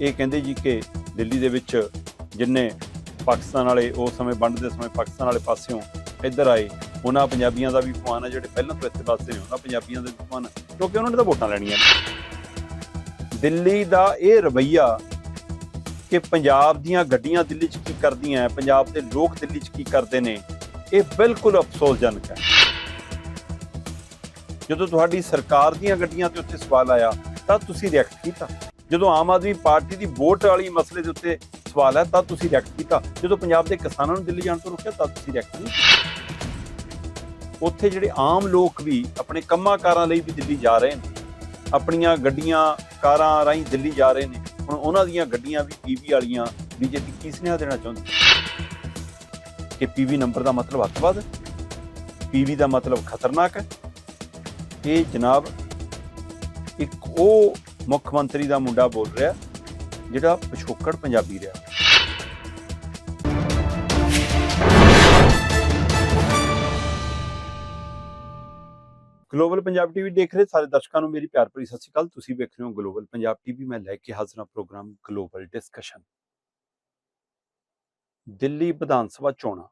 ਇਹ ਕਹਿੰਦੇ ਜੀ ਕਿ ਦਿੱਲੀ ਦੇ ਵਿੱਚ ਜਿੰਨੇ ਪਾਕਿਸਤਾਨ ਵਾਲੇ ਉਸ ਸਮੇਂ ਵੰਡ ਦੇ ਸਮੇਂ ਪਾਕਿਸਤਾਨ ਵਾਲੇ ਪਾਸਿਓਂ ਇੱਧਰ ਆਏ ਉਹਨਾਂ ਪੰਜਾਬੀਆਂ ਦਾ ਵੀ ਫਮਾਨ ਹੈ ਜਿਹੜੇ ਪਹਿਲਾਂ ਤੋਂ ਇੱਥੇ ਵਸਦੇ ਨੇ ਉਹਨਾਂ ਪੰਜਾਬੀਆਂ ਦਾ ਵੀ ਫਮਾਨ ਕਿਉਂਕਿ ਉਹਨਾਂ ਨੇ ਤਾਂ ਵੋਟਾਂ ਲੈਣੀਆਂ ਨੇ। ਦਿੱਲੀ ਦਾ ਇਹ ਰਵਈਆ ਕਿ ਪੰਜਾਬ ਦੀਆਂ ਗੱਡੀਆਂ ਦਿੱਲੀ 'ਚ ਕੀ ਕਰਦੀਆਂ ਹੈ, ਪੰਜਾਬ ਦੇ ਲੋਕ ਦਿੱਲੀ 'ਚ ਕੀ ਕਰਦੇ ਨੇ ਇਹ ਬਿਲਕੁਲ ਅਫਸੋਸਜਨਕ ਹੈ। ਜਦੋਂ ਤੁਹਾਡੀ ਸਰਕਾਰ ਦੀਆਂ ਗੱਡੀਆਂ ਤੇ ਉੱਤੇ ਸਵਾਲ ਆਇਆ ਤਾਂ ਤੁਸੀਂ ਰਿਐਕਟ ਕੀਤਾ। ਜਦੋਂ ਆਮ ਆਦਮੀ ਪਾਰਟੀ ਦੀ ਵੋਟ ਵਾਲੀ ਮਸਲੇ ਦੇ ਉੱਤੇ ਸਵਾਲ ਹੈ, ਤਾਂ ਤੁਸੀਂ ਰਿਐਕਟ ਕੀਤਾ। ਜਦੋਂ ਪੰਜਾਬ ਦੇ ਕਿਸਾਨਾਂ ਨੂੰ ਦਿੱਲੀ ਜਾਣ ਤੋਂ ਰੋਕਿਆ, ਤਾਂ ਤੁਸੀਂ ਰਿਐਕਟ ਨਹੀਂ ਉੱਥੇ ਜਿਹੜੇ ਆਮ ਲੋਕ ਵੀ ਆਪਣੇ ਕੰਮਾਂ ਕਾਰਾਂ ਲਈ ਵੀ ਦਿੱਲੀ ਜਾ ਰਹੇ ਨੇ, ਆਪਣੀਆਂ ਗੱਡੀਆਂ, ਕਾਰਾਂ ਰਾਹੀਂ ਦਿੱਲੀ ਜਾ ਰਹੇ ਨੇ, ਹੁਣ ਉਹਨਾਂ ਦੀਆਂ ਗੱਡੀਆਂ ਵੀ ਪੀਵੀ ਵਾਲੀਆਂ ਬੀਜੇਪੀ ਕੀ ਸੁਨੇਹਾ ਦੇਣਾ ਚਾਹੁੰਦੀ? ਕਿ ਪੀਵੀ ਨੰਬਰ ਦਾ ਮਤਲਬ ਅੱਤਵਾਦ ਪੀਵੀ ਦਾ ਮਤਲਬ ਖਤਰਨਾਕ ਹੈ? ਇਹ ਜਨਾਬ, ਇੱਕ ਉਹ ਮੁੱਖ ਮੰਤਰੀ ਦਾ ਮੁੰਡਾ ਬੋਲ ਰਿਹਾ, ਜਿਹੜਾ ਪਿਛੋਕੜ ਪੰਜਾਬੀ ਰਿਹਾ। ਗਲੋਬਲ ਪੰਜਾਬ ਟੀਵੀ ਦੇਖ ਰਹੇ ਸਾਰੇ ਦਰਸ਼ਕਾਂ ਨੂੰ ਮੇਰੀ ਪਿਆਰ ਭਰੀ ਸਤਿ ਸ਼੍ਰੀ ਅਕਾਲ। ਤੁਸੀਂ ਵੇਖ ਰਹੇ ਹੋ ਗਲੋਬਲ ਪੰਜਾਬ ਟੀਵੀ ਮੈਂ ਲੈ ਕੇ ਹਾਜ਼ਰ ਹਾਂ programme global discussion Delhi Vidhan Sabha ਚੋਣਾਂ।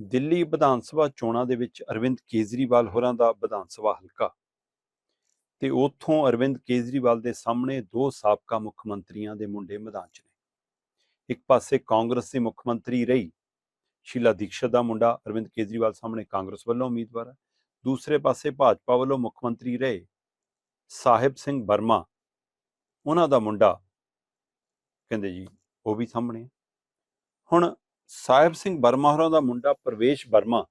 ਦਿੱਲੀ ਵਿਧਾਨ ਸਭਾ ਚੋਣਾਂ ਦੇ ਵਿੱਚ ਅਰਵਿੰਦ ਕੇਜਰੀਵਾਲ ਹੋਰਾਂ ਦਾ ਵਿਧਾਨ ਸਭਾ ਹਲਕਾ। ਤੇ ਉੱਥੋਂ ਅਰਵਿੰਦ ਕੇਜਰੀਵਾਲ ਦੇ ਸਾਹਮਣੇ ਦੋ ਸਾਬਕਾ ਮੁੱਖ ਮੰਤਰੀਆਂ ਦੇ ਮੁੰਡੇ ਮੈਦਾਨ 'ਚ ਨੇ। ਇੱਕ ਪਾਸੇ ਕਾਂਗਰਸ ਦੇ ਮੁੱਖ ਮੰਤਰੀ ਰਹੀ ਸ਼ੀਲਾ ਦੀਕਸ਼ਤ ਦਾ ਮੁੰਡਾ ਅਰਵਿੰਦ ਕੇਜਰੀਵਾਲ ਸਾਹਮਣੇ ਕਾਂਗਰਸ ਵੱਲੋਂ ਉਮੀਦਵਾਰ। ਹੈ ਦੂਸਰੇ ਪਾਸੇ ਭਾਜਪਾ ਵੱਲੋਂ ਮੁੱਖ ਮੰਤਰੀ ਰਹੇ ਸਾਹਿਬ ਸਿੰਘ ਵਰਮਾ। ਉਹਨਾਂ ਦਾ ਮੁੰਡਾ ਕਹਿੰਦੇ ਜੀ ਉਹ ਵੀ ਸਾਹਮਣੇ ਹੁਣ ਸਾਹਿਬ ਸਿੰਘ ਵਰਮਾ ਹੋਰਾਂ ਦਾ ਮੁੰਡਾ ਪ੍ਰਵੇਸ਼ ਵਰਮਾ।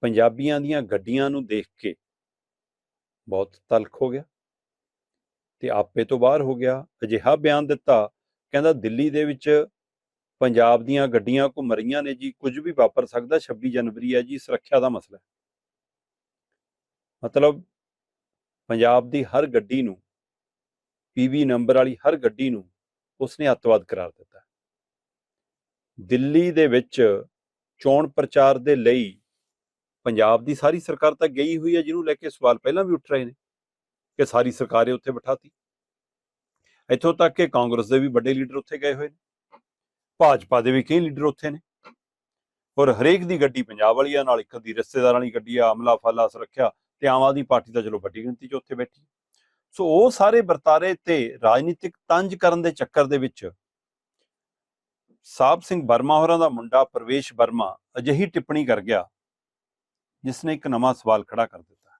ਪੰਜਾਬੀਆਂ ਦੀਆਂ ਗੱਡੀਆਂ ਨੂੰ ਦੇਖ ਕੇ ਬਹੁਤ ਤਲਖ ਹੋ ਗਿਆ। ਤੇ ਆਪੇ ਤੋਂ ਬਾਹਰ ਹੋ ਗਿਆ। ਅਜਿਹਾ ਬਿਆਨ ਦਿੱਤਾ, ਕਹਿੰਦਾ ਦਿੱਲੀ ਦੇ ਵਿੱਚ ਪੰਜਾਬ ਦੀਆਂ ਗੱਡੀਆਂ ਘੁੰਮ ਰਹੀਆਂ ਨੇ ਜੀ, ਕੁਝ ਵੀ ਵਾਪਰ ਸਕਦਾ 26 ਜਨਵਰੀ ਹੈ ਜੀ, ਸੁਰੱਖਿਆ ਦਾ ਮਸਲਾ ਮਤਲਬ ਪੰਜਾਬ ਦੀ ਹਰ ਗੱਡੀ ਨੂੰ, ਪੀਵੀ ਨੰਬਰ ਵਾਲੀ ਹਰ ਗੱਡੀ ਨੂੰ ਉਸਨੇ ਅੱਤਵਾਦ ਕਰਾਰ ਦਿੱਤਾ। ਦਿੱਲੀ ਦੇ ਵਿੱਚ ਚੋਣ ਪ੍ਰਚਾਰ ਦੇ ਲਈ ਪੰਜਾਬ ਦੀ ਸਾਰੀ ਸਰਕਾਰ ਤਾਂ ਗਈ ਹੋਈ ਹੈ, ਜਿਹਨੂੰ ਲੈ ਕੇ ਸਵਾਲ ਪਹਿਲਾਂ ਵੀ ਉੱਠ ਰਹੇ ਨੇ ਕਿ ਸਾਰੀ ਸਰਕਾਰੇ ਉੱਥੇ ਬਿਠਾਤੀ। ਇੱਥੋਂ ਤੱਕ ਕਿ ਕਾਂਗਰਸ ਦੇ ਵੀ ਵੱਡੇ ਲੀਡਰ ਉੱਥੇ ਗਏ ਹੋਏ ਨੇ, ਭਾਜਪਾ ਦੇ ਵੀ ਕਈ ਲੀਡਰ ਉੱਥੇ ਨੇ। ਔਰ ਹਰੇਕ ਦੀ ਗੱਡੀ ਪੰਜਾਬ ਵਾਲੀ ਆ ਨਾਲ, ਇੱਕ ਦੀ ਰਿਸ਼ਤੇਦਾਰਾਂ ਵਾਲੀ ਗੱਡੀ ਆ, ਅਮਲਾ ਫਾਲਾ ਸੁਰੱਖਿਆ ਤੇ ਆਮ ਆਦਮੀ ਪਾਰਟੀ ਦਾ ਚਲੋ ਵੱਡੀ ਗਿਣਤੀ 'ਚ ਉੱਥੇ ਬੈਠੀ। ਸੋ ਉਹ ਸਾਰੇ ਵਰਤਾਰੇ ਤੇ ਰਾਜਨੀਤਿਕ ਤੰਜ ਕਰਨ ਦੇ ਚੱਕਰ ਦੇ ਵਿੱਚ ਸਾਹਿਬ ਸਿੰਘ ਵਰਮਾ ਹੋਰਾਂ ਦਾ ਮੁੰਡਾ ਪ੍ਰਵੇਸ਼ ਵਰਮਾ ਅਜਿਹੀ ਟਿੱਪਣੀ ਕਰ ਗਿਆ। ਜਿਸ ਨੇ ਇੱਕ ਨਵਾਂ ਸਵਾਲ ਖੜਾ ਕਰ ਦਿੱਤਾ।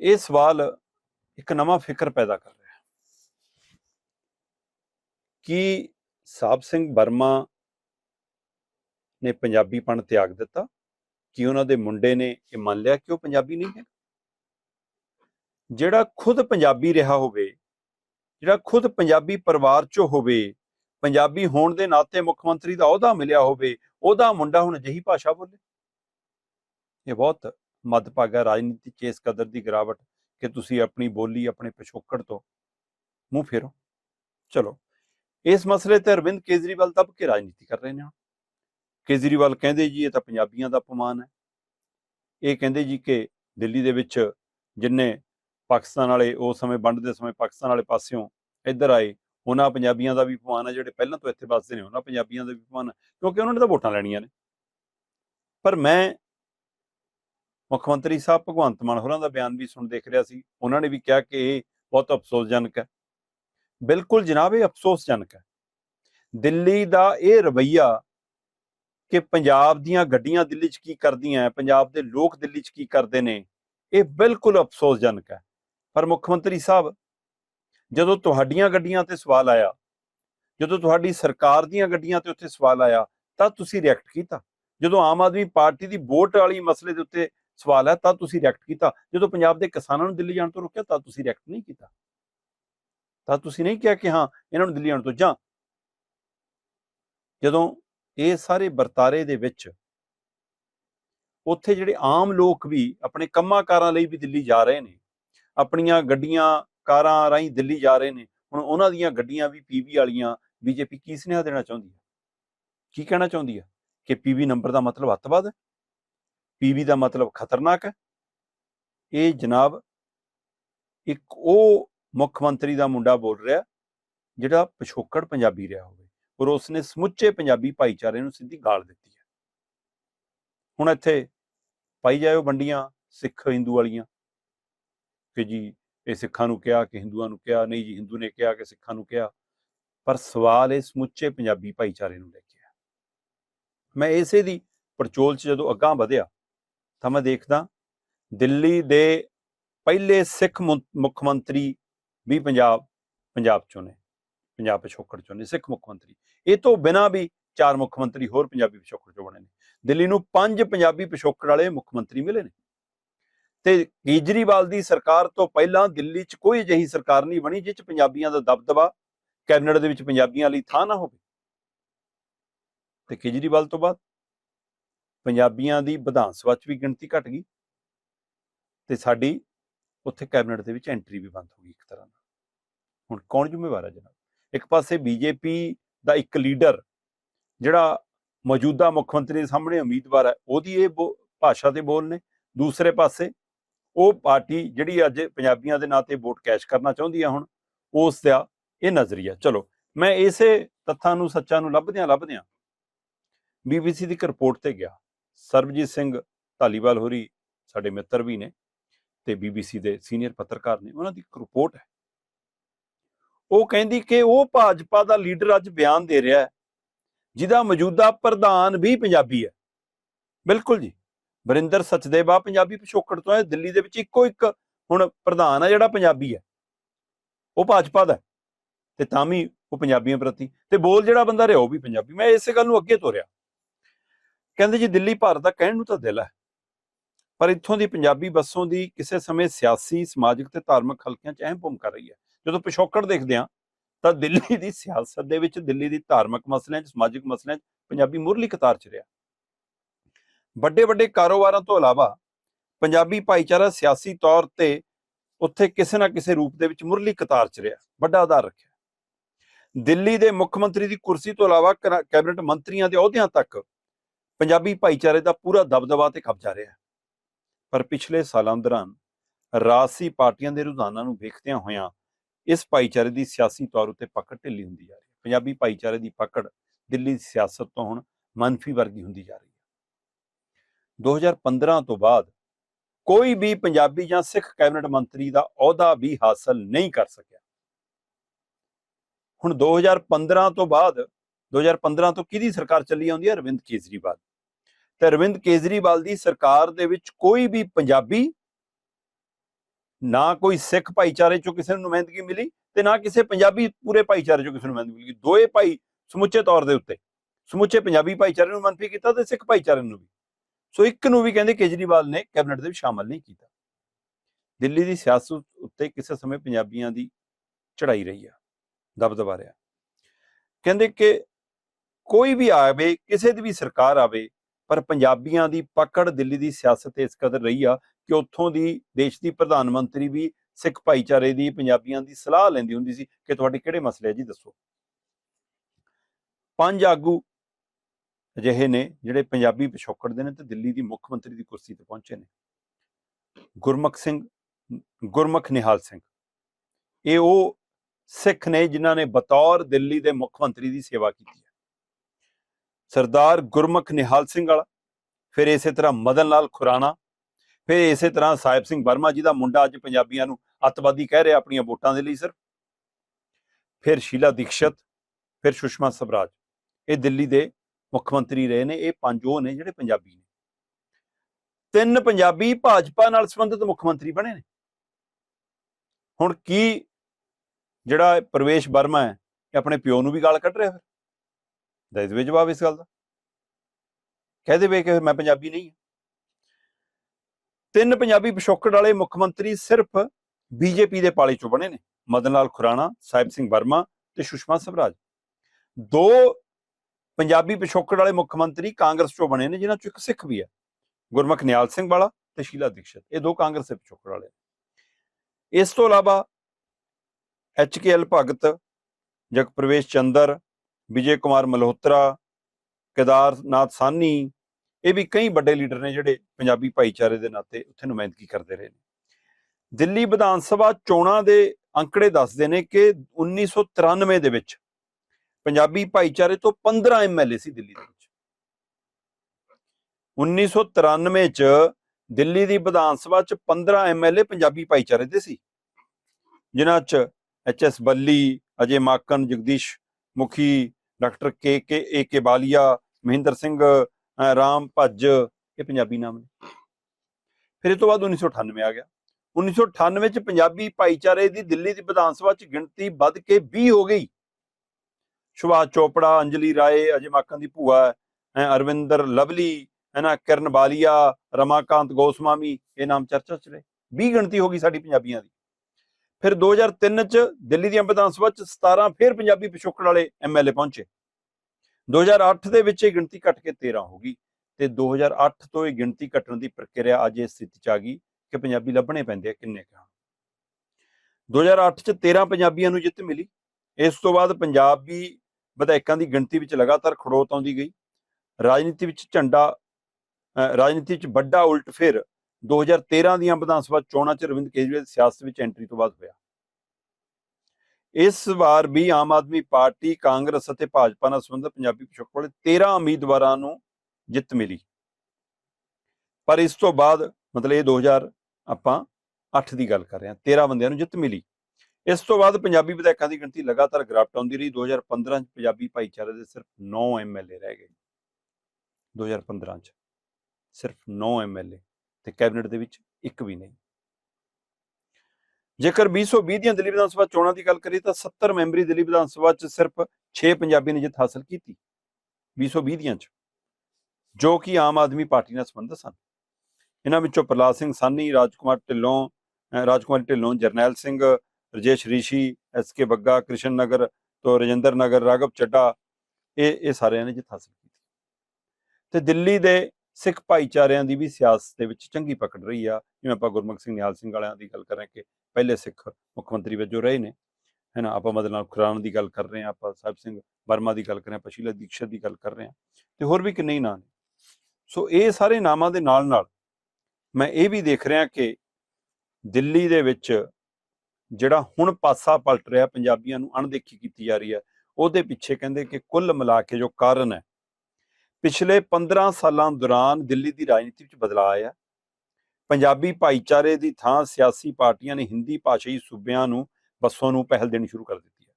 ਇਹ ਸਵਾਲ ਇੱਕ ਨਵਾਂ ਫਿਕਰ ਪੈਦਾ ਕਰ ਰਿਹਾ ਹੈ ਕਿ ਸਾਹਿਬ ਸਿੰਘ ਵਰਮਾ ਨੇ ਪੰਜਾਬੀਪਣ ਤਿਆਗ ਦਿੱਤਾ, ਕਿ ਉਹਨਾਂ ਦੇ ਮੁੰਡੇ ਨੇ ਇਹ ਮੰਨ ਲਿਆ ਕਿ ਉਹ ਪੰਜਾਬੀ ਨਹੀਂ ਹੈ? ਜਿਹੜਾ ਖੁਦ ਪੰਜਾਬੀ ਰਿਹਾ ਹੋਵੇ, ਜਿਹੜਾ ਖੁਦ ਪੰਜਾਬੀ ਪਰਿਵਾਰ ਚੋਂ ਹੋਵੇ ਪੰਜਾਬੀ ਹੋਣ ਦੇ ਨਾਤੇ ਮੁੱਖ ਮੰਤਰੀ ਦਾ ਅਹੁਦਾ ਮਿਲਿਆ ਹੋਵੇ, ਉਹਦਾ ਮੁੰਡਾ ਹੁਣ ਅਜਿਹੀ ਭਾਸ਼ਾ ਬੋਲੇ। ਇਹ ਬਹੁਤ ਮੱਦਭਾਗਾ ਰਾਜਨੀਤੀ ਚ ਇਸ ਕਦਰ ਦੀ ਗਿਰਾਵਟ ਕਿ ਤੁਸੀਂ ਆਪਣੀ ਬੋਲੀ, ਆਪਣੇ ਪਿਛੋਕੜ ਤੋਂ ਮੂੰਹ ਫੇਰੋ। ਚਲੋ, ਇਸ ਮਸਲੇ ਤੇ ਅਰਵਿੰਦ ਕੇਜਰੀਵਾਲ ਦੱਬ ਕੇ ਰਾਜਨੀਤੀ ਕਰ ਰਹੇ ਨੇ ਹੁਣ। ਕੇਜਰੀਵਾਲ ਕਹਿੰਦੇ ਜੀ, ਇਹ ਤਾਂ ਪੰਜਾਬੀਆਂ ਦਾ ਅਪਮਾਨ ਹੈ। ਇਹ ਕਹਿੰਦੇ ਜੀ ਕਿ ਦਿੱਲੀ ਦੇ ਵਿੱਚ ਜਿੰਨੇ ਪਾਕਿਸਤਾਨ ਵਾਲੇ ਉਸ ਸਮੇਂ ਵੰਡ ਦੇ ਸਮੇਂ ਪਾਕਿਸਤਾਨ ਵਾਲੇ ਪਾਸਿਓਂ ਇੱਧਰ ਆਏ ਉਹਨਾਂ ਪੰਜਾਬੀਆਂ ਦਾ ਵੀ ਭਵਾਨ ਹੈ, ਜਿਹੜੇ ਪਹਿਲਾਂ ਤੋਂ ਇੱਥੇ ਵੱਸਦੇ ਨੇ, ਉਹਨਾਂ ਪੰਜਾਬੀਆਂ ਦਾ ਵੀ ਅਪਮਾਨ ਹੈ, ਕਿਉਂਕਿ ਉਹਨਾਂ ਨੇ ਤਾਂ ਵੋਟਾਂ ਲੈਣੀਆਂ ਨੇ। ਪਰ ਮੈਂ ਮੁੱਖ ਮੰਤਰੀ ਸਾਹਿਬ ਭਗਵੰਤ ਮਾਨ ਹੋਰਾਂ ਦਾ ਬਿਆਨ ਵੀ ਸੁਣ ਦੇਖ ਰਿਹਾ ਸੀ, ਉਹਨਾਂ ਨੇ ਵੀ ਕਿਹਾ ਕਿ ਇਹ ਬਹੁਤ ਅਫਸੋਸਜਨਕ ਹੈ। ਬਿਲਕੁਲ ਜਨਾਬ, ਇਹ ਅਫਸੋਸਜਨਕ ਹੈ। ਦਿੱਲੀ ਦਾ ਇਹ ਰਵਈਆ ਕਿ ਪੰਜਾਬ ਦੀਆਂ ਗੱਡੀਆਂ ਦਿੱਲੀ 'ਚ ਕੀ ਕਰਦੀਆਂ ਹੈ, ਪੰਜਾਬ ਦੇ ਲੋਕ ਦਿੱਲੀ 'ਚ ਕੀ ਕਰਦੇ ਨੇ, ਇਹ ਬਿਲਕੁਲ ਅਫਸੋਸਜਨਕ ਹੈ। ਪਰ ਮੁੱਖ ਮੰਤਰੀ ਸਾਹਿਬ ਜਦੋਂ ਤੁਹਾਡੀਆਂ ਗੱਡੀਆਂ ਤੇ ਸਵਾਲ ਆਇਆ, ਜਦੋਂ ਤੁਹਾਡੀ ਸਰਕਾਰ ਦੀਆਂ ਗੱਡੀਆਂ ਤੇ ਉੱਥੇ ਸਵਾਲ ਆਇਆ, ਤਾਂ ਤੁਸੀਂ ਰਿਐਕਟ ਕੀਤਾ। ਜਦੋਂ ਆਮ ਆਦਮੀ ਪਾਰਟੀ ਦੀ ਵੋਟ ਵਾਲੀ ਮਸਲੇ ਦੇ ਉੱਤੇ ਸਵਾਲ ਹੈ ਤਾਂ ਤੁਸੀਂ ਰਿਐਕਟ ਕੀਤਾ। ਜਦੋਂ ਪੰਜਾਬ ਦੇ ਕਿਸਾਨਾਂ ਨੂੰ ਦਿੱਲੀ ਜਾਣ ਤੋਂ ਰੋਕਿਆ, ਤਾਂ ਤੁਸੀਂ ਰਿਐਕਟ ਨਹੀਂ ਕੀਤਾ। ਤਾਂ ਤੁਸੀਂ ਨਹੀਂ ਕਿਹਾ ਕਿ ਹਾਂ, ਇਹਨਾਂ ਨੂੰ ਦਿੱਲੀ ਜਾਣ ਤੋਂ, ਜਾਂ ਜਦੋਂ ਇਹ ਸਾਰੇ ਵਰਤਾਰੇ ਦੇ ਵਿੱਚ ਉੱਥੇ ਜਿਹੜੇ ਆਮ ਲੋਕ ਵੀ ਆਪਣੇ ਕੰਮਾਂ ਕਾਰਾਂ ਲਈ ਵੀ ਦਿੱਲੀ ਜਾ ਰਹੇ ਨੇ, ਆਪਣੀਆਂ ਗੱਡੀਆਂ ਕਾਰਾਂ ਰਾਹੀਂ ਦਿੱਲੀ ਜਾ ਰਹੇ ਨੇ, ਹੁਣ ਉਹਨਾਂ ਦੀਆਂ ਗੱਡੀਆਂ ਵੀ ਪੀਵੀ ਵਾਲੀਆਂ ਬੀਜੇਪੀ ਕੀ ਸੁਨੇਹਾ ਦੇਣਾ ਚਾਹੁੰਦੀ ਹੈ? ਕੀ ਕਹਿਣਾ ਚਾਹੁੰਦੀ ਹੈ? ਕਿ ਪੀਵੀ ਨੰਬਰ ਦਾ ਮਤਲਬ ਅੱਤਵਾਦ ਹੈ? ਪੀਵੀ ਦਾ ਮਤਲਬ ਖਤਰਨਾਕ ਹੈ? ਇਹ ਜਨਾਬ ਇੱਕ ਉਹ ਮੁੱਖ ਮੰਤਰੀ ਦਾ ਮੁੰਡਾ ਬੋਲ ਰਿਹਾ, ਜਿਹੜਾ ਪਿਛੋਕੜ ਪੰਜਾਬੀ ਰਿਹਾ ਹੋਵੇ ਔਰ ਉਸਨੇ ਸਮੁੱਚੇ ਪੰਜਾਬੀ ਭਾਈਚਾਰੇ ਨੂੰ ਸਿੱਧੀ ਗਾਲ ਦਿੱਤੀ ਹੈ। ਹੁਣ ਇੱਥੇ ਪਾਈ ਜਾਇਓ ਵੰਡੀਆਂ ਸਿੱਖ ਹਿੰਦੂ ਵਾਲੀਆਂ ਕਿ ਜੀ ਇਹ ਸਿੱਖਾਂ ਨੂੰ ਕਿਹਾ ਕਿ ਹਿੰਦੂਆਂ ਨੂੰ ਕਿਹਾ, ਨਹੀਂ ਜੀ, ਹਿੰਦੂ ਨੇ ਕਿਹਾ ਕਿ ਸਿੱਖਾਂ ਨੂੰ ਕਿਹਾ। ਪਰ ਸਵਾਲ ਇਹ ਸਮੁੱਚੇ ਪੰਜਾਬੀ ਭਾਈਚਾਰੇ ਨੂੰ ਲੈ ਕੇ ਆ ਮੈਂ ਇਸੇ ਦੀ ਪਰਚੋਲ ਚ ਜਦੋਂ ਅੱਗਾਂ ਵਧਿਆ, ਤਾਂ ਮੈਂ ਦੇਖਦਾ, ਦਿੱਲੀ ਦੇ ਪਹਿਲੇ ਸਿੱਖ ਮੁੱਖ ਮੰਤਰੀ ਵੀ ਪੰਜਾਬ ਪੰਜਾਬ ਚੋਂ ਨੇ, ਪੰਜਾਬ ਪਿਛੋਕੜ ਚੋਂ ਨੇ, ਸਿੱਖ ਮੁੱਖ ਮੰਤਰੀ। ਇਹ ਤੋਂ ਬਿਨਾਂ ਵੀ ਚਾਰ ਮੁੱਖ ਮੰਤਰੀ ਹੋਰ ਪੰਜਾਬੀ ਪਿਛੋਕੜ ਚੋਂ ਬਣੇ ਨੇ। ਦਿੱਲੀ ਨੂੰ ਪੰਜ ਪੰਜਾਬੀ ਪਿਛੋਕੜ ਵਾਲੇ ਮੁੱਖ ਮੰਤਰੀ ਮਿਲੇ ਨੇ। ਤੇ ਕੇਜਰੀਵਾਲ ਦੀ ਸਰਕਾਰ ਤੋਂ ਪਹਿਲਾਂ ਦਿੱਲੀ 'ਚ ਕੋਈ ਅਜਿਹੀ ਸਰਕਾਰ ਨਹੀਂ ਬਣੀ ਜਿਸ 'ਚ ਪੰਜਾਬੀਆਂ ਦਾ ਦਬਦਬਾ ਕੈਬਨਿਟ ਦੇ ਵਿੱਚ ਪੰਜਾਬੀਆਂ ਲਈ ਥਾਂ ਨਾ ਹੋਵੇ। ਤੇ ਕੇਜਰੀਵਾਲ ਤੋਂ ਬਾਅਦ ਪੰਜਾਬੀਆਂ ਦੀ ਵਿਧਾਨ ਸਭਾ 'ਚ ਵੀ ਗਿਣਤੀ ਘਟ ਗਈ ਤੇ ਸਾਡੀ ਉੱਥੇ ਕੈਬਨਿਟ ਦੇ ਵਿੱਚ ਐਂਟਰੀ ਵੀ ਬੰਦ ਹੋ ਗਈ ਇੱਕ ਤਰ੍ਹਾਂ ਨਾਲ। ਹੁਣ ਕੌਣ ਜ਼ਿੰਮੇਵਾਰ ਹੈ ਜਨਾਬ? ਇੱਕ ਪਾਸੇ ਬੀਜੇਪੀ ਦਾ ਇੱਕ ਲੀਡਰ ਜਿਹੜਾ ਮੌਜੂਦਾ ਮੁੱਖ ਮੰਤਰੀ ਦੇ ਸਾਹਮਣੇ ਉਮੀਦਵਾਰ ਹੈ, ਉਹਦੀ ਇਹ ਬੋ- ਭਾਸ਼ਾ ਤੇ ਬੋਲ ਨੇ। ਦੂਸਰੇ ਪਾਸੇ ਉਹ ਪਾਰਟੀ ਜਿਹੜੀ ਅੱਜ ਪੰਜਾਬੀਆਂ ਦੇ ਨਾਂ ਤੇ ਵੋਟ ਕੈਸ਼ ਕਰਨਾ ਚਾਹੁੰਦੀ ਹੈ ਹੁਣ, ਉਸ ਦਾ ਇਹ ਨਜ਼ਰੀਆ। ਚਲੋ, ਮੈਂ ਇਸੇ ਤੱਥਾਂ ਨੂੰ, ਸੱਚਾਂ ਨੂੰ ਲੱਭਦਿਆਂ ਲੱਭਦਿਆਂ ਬੀਬੀਸੀ ਦੀ ਇੱਕ ਰਿਪੋਰਟ ਤੇ ਗਿਆ। ਸਰਬਜੀਤ ਸਿੰਘ ਧਾਲੀਵਾਲ ਹੋਰੀ ਸਾਡੇ ਮਿੱਤਰ ਵੀ ਨੇ ਤੇ ਬੀਬੀਸੀ ਦੇ ਸੀਨੀਅਰ ਪੱਤਰਕਾਰ ਨੇ, ਉਹਨਾਂ ਦੀ ਇੱਕ ਰਿਪੋਰਟ ਹੈ। ਉਹ ਕਹਿੰਦੀ ਕਿ ਉਹ ਭਾਜਪਾ ਦਾ ਲੀਡਰ ਅੱਜ ਬਿਆਨ ਦੇ ਰਿਹਾ ਹੈ, ਜਿਹਦਾ ਮੌਜੂਦਾ ਪ੍ਰਧਾਨ ਵੀ ਪੰਜਾਬੀ ਹੈ। ਬਿਲਕੁਲ ਜੀ। ਵਰਿੰਦਰ ਸਚਦੇਵਾ ਪੰਜਾਬੀ ਪਿਛੋਕੜ ਤੋਂ ਹੈ, ਦਿੱਲੀ ਦੇ ਵਿੱਚ ਇੱਕੋ ਇੱਕ ਹੁਣ ਪ੍ਰਧਾਨ ਹੈ ਜਿਹੜਾ ਪੰਜਾਬੀ ਹੈ। ਉਹ ਭਾਜਪਾ ਦਾ ਹੈ। ਤੇ ਤਾਂ ਵੀ ਉਹ ਪੰਜਾਬੀਆਂ ਪ੍ਰਤੀ ਤੇ ਬੋਲ ਜਿਹੜਾ ਬੰਦਾ ਰਿਹਾ ਉਹ ਵੀ ਪੰਜਾਬੀ। ਮੈਂ ਇਸੇ ਗੱਲ ਨੂੰ ਅੱਗੇ ਤੋਰਿਆ। ਕਹਿੰਦੇ ਜੀ ਦਿੱਲੀ ਭਾਰਤ ਦਾ ਕਹਿਣ ਨੂੰ ਤਾਂ ਦਿਲ ਹੈ, ਪਰ ਇੱਥੋਂ ਦੀ ਪੰਜਾਬੀ ਬੱਸੋਂ ਦੀ ਕਿਸੇ ਸਮੇਂ ਸਿਆਸੀ, ਸਮਾਜਿਕ ਤੇ ਧਾਰਮਿਕ ਹਲਕਿਆਂ 'ਚ ਅਹਿਮ ਭੂਮਿਕਾ ਰਹੀ ਹੈ। ਜਦੋਂ ਪਿਛੋਕੜ ਦੇਖਦੇ ਹਾਂ ਤਾਂ ਦਿੱਲੀ ਦੀ ਸਿਆਸਤ ਦੇ ਵਿੱਚ ਦਿੱਲੀ ਦੀ ਧਾਰਮਿਕ ਮਸਲਿਆਂ 'ਚ, ਸਮਾਜਿਕ ਮਸਲਿਆਂ 'ਚ ਪੰਜਾਬੀ ਮੁਰਲੀ ਕਤਾਰ 'ਚ ਰਿਹਾ। ਵੱਡੇ ਵੱਡੇ ਕਾਰੋਬਾਰਾਂ ਤੋਂ ਇਲਾਵਾ ਪੰਜਾਬੀ ਭਾਈਚਾਰਾ ਸਿਆਸੀ ਤੌਰ ਤੇ ਉੱਥੇ ਕਿਸੇ ਨਾ ਕਿਸੇ ਰੂਪ ਦੇ ਵਿੱਚ ਮੁਰਲੀ ਕਤਾਰ 'ਚ ਰਿਹਾ, ਵੱਡਾ ਆਧਾਰ ਰੱਖਿਆ। ਦਿੱਲੀ ਦੇ ਮੁੱਖ ਮੰਤਰੀ ਦੀ ਕੁਰਸੀ ਤੋਂ ਇਲਾਵਾ ਕਰਾ- ਕੈਬਨਿਟ ਮੰਤਰੀਆਂ ਦੇ ਅਹੁਦਿਆਂ ਤੱਕ ਪੰਜਾਬੀ ਭਾਈਚਾਰੇ ਦਾ ਪੂਰਾ ਦਬਦਬਾ ਤੇ ਕਬਜ਼ਾ ਰਿਹਾ। ਪਰ ਪਿਛਲੇ ਸਾਲਾਂ ਦੌਰਾਨ ਰਾਜਸੀ ਪਾਰਟੀਆਂ ਦੇ ਰੁਝਾਨਾਂ ਨੂੰ ਵੇਖਦਿਆਂ ਹੋਇਆਂ ਇਸ ਭਾਈਚਾਰੇ ਦੀ ਸਿਆਸੀ ਤੌਰ ਉੱਤੇ ਪਕੜ ਢਿੱਲੀ ਹੁੰਦੀ ਜਾ ਰਹੀ ਹੈ। ਪੰਜਾਬੀ ਭਾਈਚਾਰੇ ਦੀ ਪਕੜ ਦਿੱਲੀ ਦੀ ਸਿਆਸਤ ਤੋਂ ਹੁਣ ਮੰਨਫੀ ਵਰਗੀ ਹੁੰਦੀ ਜਾ ਰਹੀ ਹੈ। 2015 ਤੋਂ ਬਾਅਦ ਕੋਈ ਵੀ ਪੰਜਾਬੀ ਜਾਂ ਸਿੱਖ ਕੈਬਨਿਟ ਮੰਤਰੀ ਦਾ ਅਹੁਦਾ ਵੀ ਹਾਸਲ ਨਹੀਂ ਕਰ ਸਕਿਆ। ਹੁਣ 2015 ਤੋਂ ਬਾਅਦ 2015 ਤੋਂ ਕਿਹਦੀ ਸਰਕਾਰ ਚੱਲੀ ਆਉਂਦੀ ਹੈ? ਅਰਵਿੰਦ ਕੇਜਰੀਵਾਲ ਤੇ ਅਰਵਿੰਦ ਕੇਜਰੀਵਾਲ ਦੀ ਸਰਕਾਰ ਦੇ ਵਿੱਚ ਕੋਈ ਵੀ ਪੰਜਾਬੀ, ਨਾ ਕੋਈ ਸਿੱਖ ਭਾਈਚਾਰੇ ਚੋਂ ਕਿਸੇ ਨੂੰ ਨੁਮਾਇੰਦਗੀ ਮਿਲੀ ਤੇ ਨਾ ਕਿਸੇ ਪੰਜਾਬੀ ਪੂਰੇ ਭਾਈਚਾਰੇ ਚੋਂ ਕਿਸੇ ਨੂੰ ਨੁਮਾਇੰਦਗੀ ਮਿਲੀ। ਦੋਏ ਭਾਈ ਸਮੁੱਚੇ ਤੌਰ ਦੇ ਉੱਤੇ ਸਮੁੱਚੇ ਪੰਜਾਬੀ ਭਾਈਚਾਰੇ ਨੂੰ ਮੰਨਫੀ ਕੀਤਾ ਤੇ ਸਿੱਖ ਭਾਈਚਾਰੇ ਨੂੰ ਵੀ। ਸੋ ਇੱਕ ਨੂੰ ਵੀ ਕਹਿੰਦੇ ਕੇਜਰੀਵਾਲ ਨੇ ਕੈਬਨਿਟ ਦੇ ਵਿੱਚ ਸ਼ਾਮਲ ਨਹੀਂ ਕੀਤਾ। ਦਿੱਲੀ ਦੀ ਸਿਆਸਤ ਉੱਤੇ ਕਿਸੇ ਸਮੇਂ ਪੰਜਾਬੀਆਂ ਦੀ ਚੜਾਈ ਰਹੀ ਆ, ਦਬਦਬਾ ਰਿਹਾ। ਕਹਿੰਦੇ ਕਿ ਕੋਈ ਵੀ ਆਵੇ, ਕਿਸੇ ਦੀ ਵੀ ਸਰਕਾਰ ਆਵੇ, ਪਰ ਪੰਜਾਬੀਆਂ ਦੀ ਪਕੜ ਦਿੱਲੀ ਦੀ ਸਿਆਸਤ ਇਸ ਕਦਰ ਰਹੀ ਆ ਕਿ ਉੱਥੋਂ ਦੀ ਦੇਸ਼ ਦੀ ਪ੍ਰਧਾਨ ਮੰਤਰੀ ਵੀ ਸਿੱਖ ਭਾਈਚਾਰੇ ਦੀ, ਪੰਜਾਬੀਆਂ ਦੀ ਸਲਾਹ ਲੈਂਦੀ ਹੁੰਦੀ ਸੀ ਕਿ ਤੁਹਾਡੇ ਕਿਹੜੇ ਮਸਲੇ ਆ ਜੀ ਦੱਸੋ। ਪੰਜ ਆਗੂ ਅਜਿਹੇ ਨੇ ਜਿਹੜੇ ਪੰਜਾਬੀ ਪਿਛੋਕੜ ਦੇ ਨੇ ਤੇ ਦਿੱਲੀ ਦੀ ਮੁੱਖ ਮੰਤਰੀ ਦੀ ਕੁਰਸੀ ਤੇ ਪਹੁੰਚੇ ਨੇ। ਗੁਰਮੁਖ ਸਿੰਘ, ਗੁਰਮੁਖ ਨਿਹਾਲ ਸਿੰਘ। ਇਹ ਉਹ ਸਿੱਖ ਨੇ ਜਿਨ੍ਹਾਂ ਨੇ ਬਤੌਰ ਦਿੱਲੀ ਦੇ ਮੁੱਖ ਮੰਤਰੀ ਦੀ ਸੇਵਾ ਕੀਤੀ ਹੈ। ਸਰਦਾਰ ਗੁਰਮੁਖ ਨਿਹਾਲ ਸਿੰਘ ਵਾਲਾ, ਫਿਰ ਇਸੇ ਤਰ੍ਹਾਂ ਮਦਨ ਲਾਲ ਖੁਰਾਣਾ, ਫਿਰ ਇਸੇ ਤਰ੍ਹਾਂ ਸਾਹਿਬ ਸਿੰਘ ਵਰਮਾ ਜੀ ਦਾ ਮੁੰਡਾ ਅੱਜ ਪੰਜਾਬੀਆਂ ਨੂੰ ਅੱਤਵਾਦੀ ਕਹਿ ਰਿਹਾ ਆਪਣੀਆਂ ਵੋਟਾਂ ਦੇ ਲਈ ਸਿਰਫ। ਫਿਰ ਸ਼ੀਲਾ ਦੀਕਸ਼ਤ, ਫਿਰ ਸੁਸ਼ਮਾ ਸਵਰਾਜ। ਇਹ ਦਿੱਲੀ ਦੇ ਮੁੱਖ ਮੰਤਰੀ ਰਹੇ ਨੇ, ਇਹ ਪੰਜ ਉਹ ਨੇ ਜਿਹੜੇ ਪੰਜਾਬੀ ਨੇ। ਤਿੰਨ ਪੰਜਾਬੀ ਭਾਜਪਾ ਨਾਲ ਸੰਬੰਧਿਤ ਮੁੱਖ ਮੰਤਰੀ ਬਣੇ ਨੇ। ਹੁਣ ਕੀ ਜਿਹੜਾ ਇਹ ਪ੍ਰਵੇਸ਼ ਵਰਮਾ ਹੈ, ਇਹ ਆਪਣੇ ਪਿਓ ਨੂੰ ਵੀ ਗਾਲ ਕੱਢ ਰਿਹਾ ਫਿਰ? ਦੇ ਦੇਵੇ ਜਵਾਬ ਇਸ ਗੱਲ ਦਾ। ਕਹਿ ਦੇਵੇ ਕਿ ਮੈਂ ਪੰਜਾਬੀ ਨਹੀਂ ਹਾਂ। ਤਿੰਨ ਪੰਜਾਬੀ ਪਿਛੋਕੜ ਵਾਲੇ ਮੁੱਖ ਮੰਤਰੀ ਸਿਰਫ ਬੀਜੇਪੀ ਦੇ ਪਾਲੇ ਚੋਂ ਬਣੇ ਨੇ, ਮਦਨ ਲਾਲ ਖੁਰਾਣਾ, ਸਾਹਿਬ ਸਿੰਘ ਵਰਮਾ ਤੇ ਸੁਸ਼ਮਾ ਸਵਰਾਜ। ਦੋ ਪੰਜਾਬੀ ਪਿਛੋਕੜ ਵਾਲੇ ਮੁੱਖ ਮੰਤਰੀ ਕਾਂਗਰਸ ਚੋਂ ਬਣੇ ਨੇ, ਜਿਨ੍ਹਾਂ ਚੋਂ ਇੱਕ ਸਿੱਖ ਵੀ ਹੈ, ਗੁਰਮੁਖ ਨਿਆਲ ਸਿੰਘ ਵਾਲਾ ਤੇ ਸ਼ੀਲਾ ਦੀਕਸ਼ਤ ਇਹ ਦੋ ਕਾਂਗਰਸ ਦੇ ਪਿਛੋਕੜ ਵਾਲੇ ਨੇ। ਇਸ ਤੋਂ ਇਲਾਵਾ H K L Bhagat, Jagpravesh Chander, Vijay Kumar Malhotra, Kedarnath Sahni ਇਹ ਵੀ ਕਈ ਵੱਡੇ ਲੀਡਰ ਨੇ ਜਿਹੜੇ ਪੰਜਾਬੀ ਭਾਈਚਾਰੇ ਦੇ ਨਾਤੇ ਉੱਥੇ ਨੁਮਾਇੰਦਗੀ ਕਰਦੇ ਰਹੇ ਨੇ ਦਿੱਲੀ ਵਿਧਾਨ ਸਭਾ ਚੋਣਾਂ ਦੇ ਅੰਕੜੇ ਦੱਸਦੇ ਨੇ ਕਿ 1993 ਦੇ ਵਿੱਚ ਪੰਜਾਬੀ ਭਾਈਚਾਰੇ ਤੋਂ 15 ਐਮਐਲਏ ਸੀ ਦਿੱਲੀ ਦੇ ਵਿੱਚ। 1993 ਚ ਦਿੱਲੀ ਦੀ ਵਿਧਾਨ ਸਭਾ ਚ 15 ਐਮਐਲਏ ਪੰਜਾਬੀ ਭਾਈਚਾਰੇ ਦੇ ਸੀ। ਜਿਨ੍ਹਾਂ ਚ H S Balli, Ajay Maken, Jagdish Mukhi, doctor K K, A K Balia, Mahinder Singh Ram Bhaj, ਇਹ ਪੰਜਾਬੀ ਨਾਮ ਨੇ। ਫਿਰ ਇਹ ਤੋਂ ਬਾਅਦ 1998 ਆ ਗਿਆ। 1998 ਚ ਪੰਜਾਬੀ ਭਾਈਚਾਰੇ ਦੀ ਦਿੱਲੀ ਦੀ ਵਿਧਾਨ ਸਭਾ ਚ ਗਿਣਤੀ ਵੱਧ ਕੇ 20 ਹੋ ਗਈ। ਸੁਭਾਸ਼ ਚੋਪੜਾ, ਅੰਜਲੀ ਰਾਏ, ਅਜੇ ਮਾਕਨ ਦੀ ਭੂਆ ਹੈ ਅਰਵਿੰਦਰ ਲਵਲੀ ਹੈ ਨਾ ਕਿਰਨ ਬਾਲੀਆ, ਰਮਾਕਾਂਤ ਗੋਸਵਾਮੀ, ਇਹ ਨਾਮ ਚਰਚਾ ਚ ਰਹੇ। 20 ਗਿਣਤੀ ਹੋ ਗਈ ਸਾਡੀ ਪੰਜਾਬੀਆਂ ਦੀ। ਫਿਰ 2003 ਚ ਦਿੱਲੀ ਦੀਆਂ ਵਿਧਾਨ ਸਭਾ ਚ 17 ਫਿਰ ਪੰਜਾਬੀ ਪਿਛੋਕੜ ਵਾਲੇ ਐਮਐਲਏ ਪਹੁੰਚੇ। 2008 ਦੇ ਵਿੱਚ ਇਹ ਗਿਣਤੀ ਘਟ ਕੇ 13 ਹੋ ਗਈ ਤੇ 2008 ਤੋਂ ਇਹ ਗਿਣਤੀ ਘਟਣ ਦੀ ਪ੍ਰਕਿਰਿਆ ਅੱਜ ਇਸ ਸਥਿਤੀ ਚ ਆ ਗਈ ਕਿ ਪੰਜਾਬੀ ਲੱਭਣੇ ਪੈਂਦੇ ਆ ਕਿੰਨੇ ਕੁ ਹਨ। 2008 ਚ 13 ਪੰਜਾਬੀਆਂ ਨੂੰ ਜਿੱਤ ਮਿਲੀ। ਇਸ ਤੋਂ ਬਾਅਦ ਪੰਜਾਬੀ ਵਿਧਾਇਕਾਂ ਦੀ ਗਿਣਤੀ ਵਿੱਚ ਲਗਾਤਾਰ ਖੜੋਤ ਆਉਂਦੀ ਗਈ। ਰਾਜਨੀਤੀ ਵਿੱਚ ਝੰਡਾ, ਅਹ ਰਾਜਨੀਤੀ ਵਿੱਚ ਵੱਡਾ ਉਲਟ ਫਿਰ 2013 ਦੀਆਂ ਵਿਧਾਨ ਸਭਾ ਚੋਣਾਂ 'ਚ ਰਵਿੰਦ ਕੇਜਰੀਵਾਲ ਦੀ ਸਿਆਸਤ ਵਿੱਚ ਐਂਟਰੀ ਤੋਂ ਬਾਅਦ ਹੋਇਆ। ਇਸ ਵਾਰ ਵੀ ਆਮ ਆਦਮੀ ਪਾਰਟੀ, ਕਾਂਗਰਸ ਅਤੇ ਭਾਜਪਾ ਨਾਲ ਸੰਬੰਧਿਤ ਪੰਜਾਬੀ ਪਿਛੋਕੜ ਵਾਲੇ 13 ਉਮੀਦਵਾਰਾਂ ਨੂੰ ਜਿੱਤ ਮਿਲੀ। ਪਰ ਇਸ ਤੋਂ ਬਾਅਦ ਮਤਲਬ ਇਹ 2000 ਆਪਾਂ 8 ਦੀ ਗੱਲ ਕਰ ਰਹੇ ਹਾਂ 13 ਬੰਦਿਆਂ ਨੂੰ ਜਿੱਤ ਮਿਲੀ। ਇਸ ਤੋਂ ਬਾਅਦ ਪੰਜਾਬੀ ਵਿਧਾਇਕਾਂ ਦੀ ਗਿਣਤੀ ਲਗਾਤਾਰ ਗਿਰਾਵਟ ਆਉਂਦੀ ਰਹੀ। 2015 ਚ ਪੰਜਾਬੀ ਭਾਈਚਾਰੇ ਦੇ ਸਿਰਫ 9 ਐਮਐਲਏ ਰਹਿ ਗਏ। 2015 ਚ ਸਿਰਫ 9 ਐਮਐਲਏ ਤੇ ਕੈਬਨਿਟ ਦੇ ਵਿੱਚ ਇੱਕ ਵੀ ਨਹੀਂ। ਜੇਕਰ 2020 ਦੀਆਂ ਦਿੱਲੀ ਵਿਧਾਨ ਸਭਾ ਚੋਣਾਂ ਦੀ ਗੱਲ ਕਰੀਏ ਤਾਂ 70 ਮੈਂਬਰੀ ਦਿੱਲੀ ਵਿਧਾਨ ਸਭਾ ਚ ਸਿਰਫ 6 ਪੰਜਾਬੀ ਨੇ ਜਿੱਤ ਹਾਸਲ ਕੀਤੀ 2020 ਦੀਆਂ ਚ, ਜੋ ਕਿ ਆਮ ਆਦਮੀ ਪਾਰਟੀ ਨਾਲ ਸੰਬੰਧਿਤ ਸਨ। ਇਹਨਾਂ ਵਿੱਚੋਂ ਪ੍ਰਲਾਦ ਸਿੰਘ ਸਾਨੀ ਰਾਜਕੁਮਾਰ ਢਿੱਲੋਂ, ਅਹ ਰਾਜਕੁਮਾਰ ਢਿੱਲੋਂ, ਜਰਨੈਲ ਸਿੰਘ ਰਜੇਸ਼ ਰਿਸ਼ੀ, ਐਸ ਕੇ ਬੱਗਾ, ਕ੍ਰਿਸ਼ਨ ਨਗਰ ਤੋਂ ਰਜਿੰਦਰ ਨਗਰ, ਰਾਘਵ ਚੱਡਾ ਇਹ ਇਹ ਸਾਰਿਆਂ ਨੇ ਜਿੱਤ ਹਾਸਲ ਕੀਤੀ। ਤੇ ਦਿੱਲੀ ਦੇ ਸਿੱਖ ਭਾਈਚਾਰਿਆਂ ਦੀ ਵੀ ਸਿਆਸਤ ਦੇ ਵਿੱਚ ਚੰਗੀ ਪਕੜ ਰਹੀ ਆ। ਜਿਵੇਂ ਆਪਾਂ ਗੁਰਮੁਖ ਸਿੰਘ, ਨਿਹਾਲ ਸਿੰਘ ਵਾਲਿਆਂ ਦੀ ਗੱਲ ਕਰ ਰਹੇ ਕਿ ਪਹਿਲੇ ਸਿੱਖ ਮੁੱਖ ਮੰਤਰੀ ਵਜੋਂ ਰਹੇ ਨੇ। ਹੈ ਨਾ, ਆਪਾਂ ਮਦਨ ਲਾਲ ਖੁਰਾਨ ਦੀ ਗੱਲ ਕਰ ਰਹੇ ਹਾਂ, ਆਪਾਂ ਸਾਹਿਬ ਸਿੰਘ ਵਰਮਾ ਦੀ ਗੱਲ ਕਰ ਰਹੇ ਹਾਂ ਪਸ਼ੀਲਾ ਦੀਕਸ਼ਤ ਦੀ ਗੱਲ ਕਰ ਰਹੇ ਹਾਂ ਤੇ ਹੋਰ ਵੀ ਕਿੰਨੇ ਨਾਂ ਨੇ। ਸੋ ਇਹ ਸਾਰੇ ਨਾਮਾਂ ਦੇ ਨਾਲ ਨਾਲ ਮੈਂ ਇਹ ਵੀ ਦੇਖ ਰਿਹਾ ਕਿ ਦਿੱਲੀ ਦੇ ਵਿੱਚ ਜਿਹੜਾ ਹੁਣ ਪਾਸਾ ਪਲਟ ਰਿਹਾ ਪੰਜਾਬੀਆਂ ਨੂੰ, ਅਣਦੇਖੀ ਕੀਤੀ ਜਾ ਰਹੀ ਹੈ, ਉਹਦੇ ਪਿੱਛੇ ਕਹਿੰਦੇ ਕਿ ਕੁੱਲ ਮਿਲਾ ਕੇ ਜੋ ਕਾਰਨ ਹੈ, ਪਿਛਲੇ 15 ਸਾਲਾਂ ਦੌਰਾਨ ਦਿੱਲੀ ਦੀ ਰਾਜਨੀਤੀ ਵਿੱਚ ਬਦਲਾਅ ਆਇਆ। ਪੰਜਾਬੀ ਭਾਈਚਾਰੇ ਦੀ ਥਾਂ ਸਿਆਸੀ ਪਾਰਟੀਆਂ ਨੇ ਹਿੰਦੀ ਭਾਸ਼ਾਈ ਸੂਬਿਆਂ ਨੂੰ ਬੱਸੋਂ ਨੂੰ ਪਹਿਲ ਦੇਣੀ ਸ਼ੁਰੂ ਕਰ ਦਿੱਤੀ ਹੈ।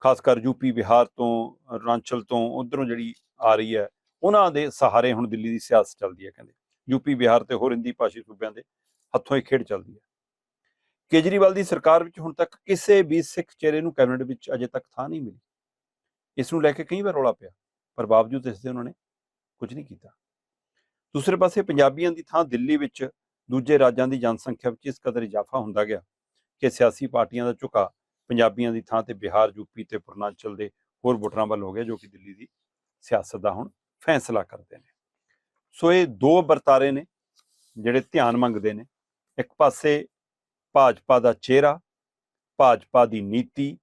ਖਾਸ ਕਰ ਯੂਪੀ ਬਿਹਾਰ ਤੋਂ, ਅਰੁਣਾਚਲ ਤੋਂ, ਉਧਰੋਂ ਜਿਹੜੀ ਆ ਰਹੀ ਹੈ, ਉਹਨਾਂ ਦੇ ਸਹਾਰੇ ਹੁਣ ਦਿੱਲੀ ਦੀ ਸਿਆਸਤ ਚੱਲਦੀ ਹੈ ਕਹਿੰਦੇ। ਯੂਪੀ ਬਿਹਾਰ ਤੇ ਹੋਰ ਹਿੰਦੀ ਭਾਸ਼ੀ ਸੂਬਿਆਂ ਦੇ ਹੱਥੋਂ ਹੀ ਖੇਡ ਚੱਲਦੀ ਹੈ। ਕੇਜਰੀਵਾਲ ਦੀ ਸਰਕਾਰ ਵਿੱਚ ਹੁਣ ਤੱਕ ਕਿਸੇ ਵੀ ਸਿੱਖ ਚਿਹਰੇ ਨੂੰ ਕੈਬਨਿਟ ਵਿੱਚ ਅਜੇ ਤੱਕ ਥਾਂ ਨਹੀਂ ਮਿਲੀ। ਇਸ ਨੂੰ ਲੈ ਕੇ ਕਈ ਵਾਰ ਰੌਲਾ ਪਿਆ, ਪਰ ਬਾਵਜੂਦ ਇਸ ਦੇ ਉਹਨਾਂ ਨੇ ਕੁਝ ਨਹੀਂ ਕੀਤਾ। ਦੂਸਰੇ ਪਾਸੇ ਪੰਜਾਬੀਆਂ ਦੀ ਥਾਂ ਦਿੱਲੀ ਵਿੱਚ ਦੂਜੇ ਰਾਜਾਂ ਦੀ ਜਨਸੰਖਿਆ ਵਿੱਚ ਇਸ ਕਦਰ ਇਜ਼ਾਫਾ ਹੁੰਦਾ ਗਿਆ ਕਿ ਸਿਆਸੀ ਪਾਰਟੀਆਂ ਦਾ ਝੁਕਾ ਪੰਜਾਬੀਆਂ ਦੀ ਥਾਂ ਤੇ ਬਿਹਾਰ ਯੂਪੀ ਤੇ ਪੂਰਨਾਚਲ ਦੇ ਹੋਰ ਵੋਟਰਾਂ ਵੱਲ ਹੋ ਗਿਆ, ਜੋ ਕਿ ਦਿੱਲੀ ਦੀ ਸਿਆਸਤ ਦਾ ਹੁਣ ਫੈਸਲਾ ਕਰਦੇ ਨੇ। ਸੋ ਇਹ ਦੋ ਵਰਤਾਰੇ ਨੇ ਜਿਹੜੇ ਧਿਆਨ ਮੰਗਦੇ ਨੇ। ਇੱਕ ਪਾਸੇ ਭਾਜਪਾ ਦਾ ਚਿਹਰਾ, ਭਾਜਪਾ ਦੀ ਨੀਤੀ,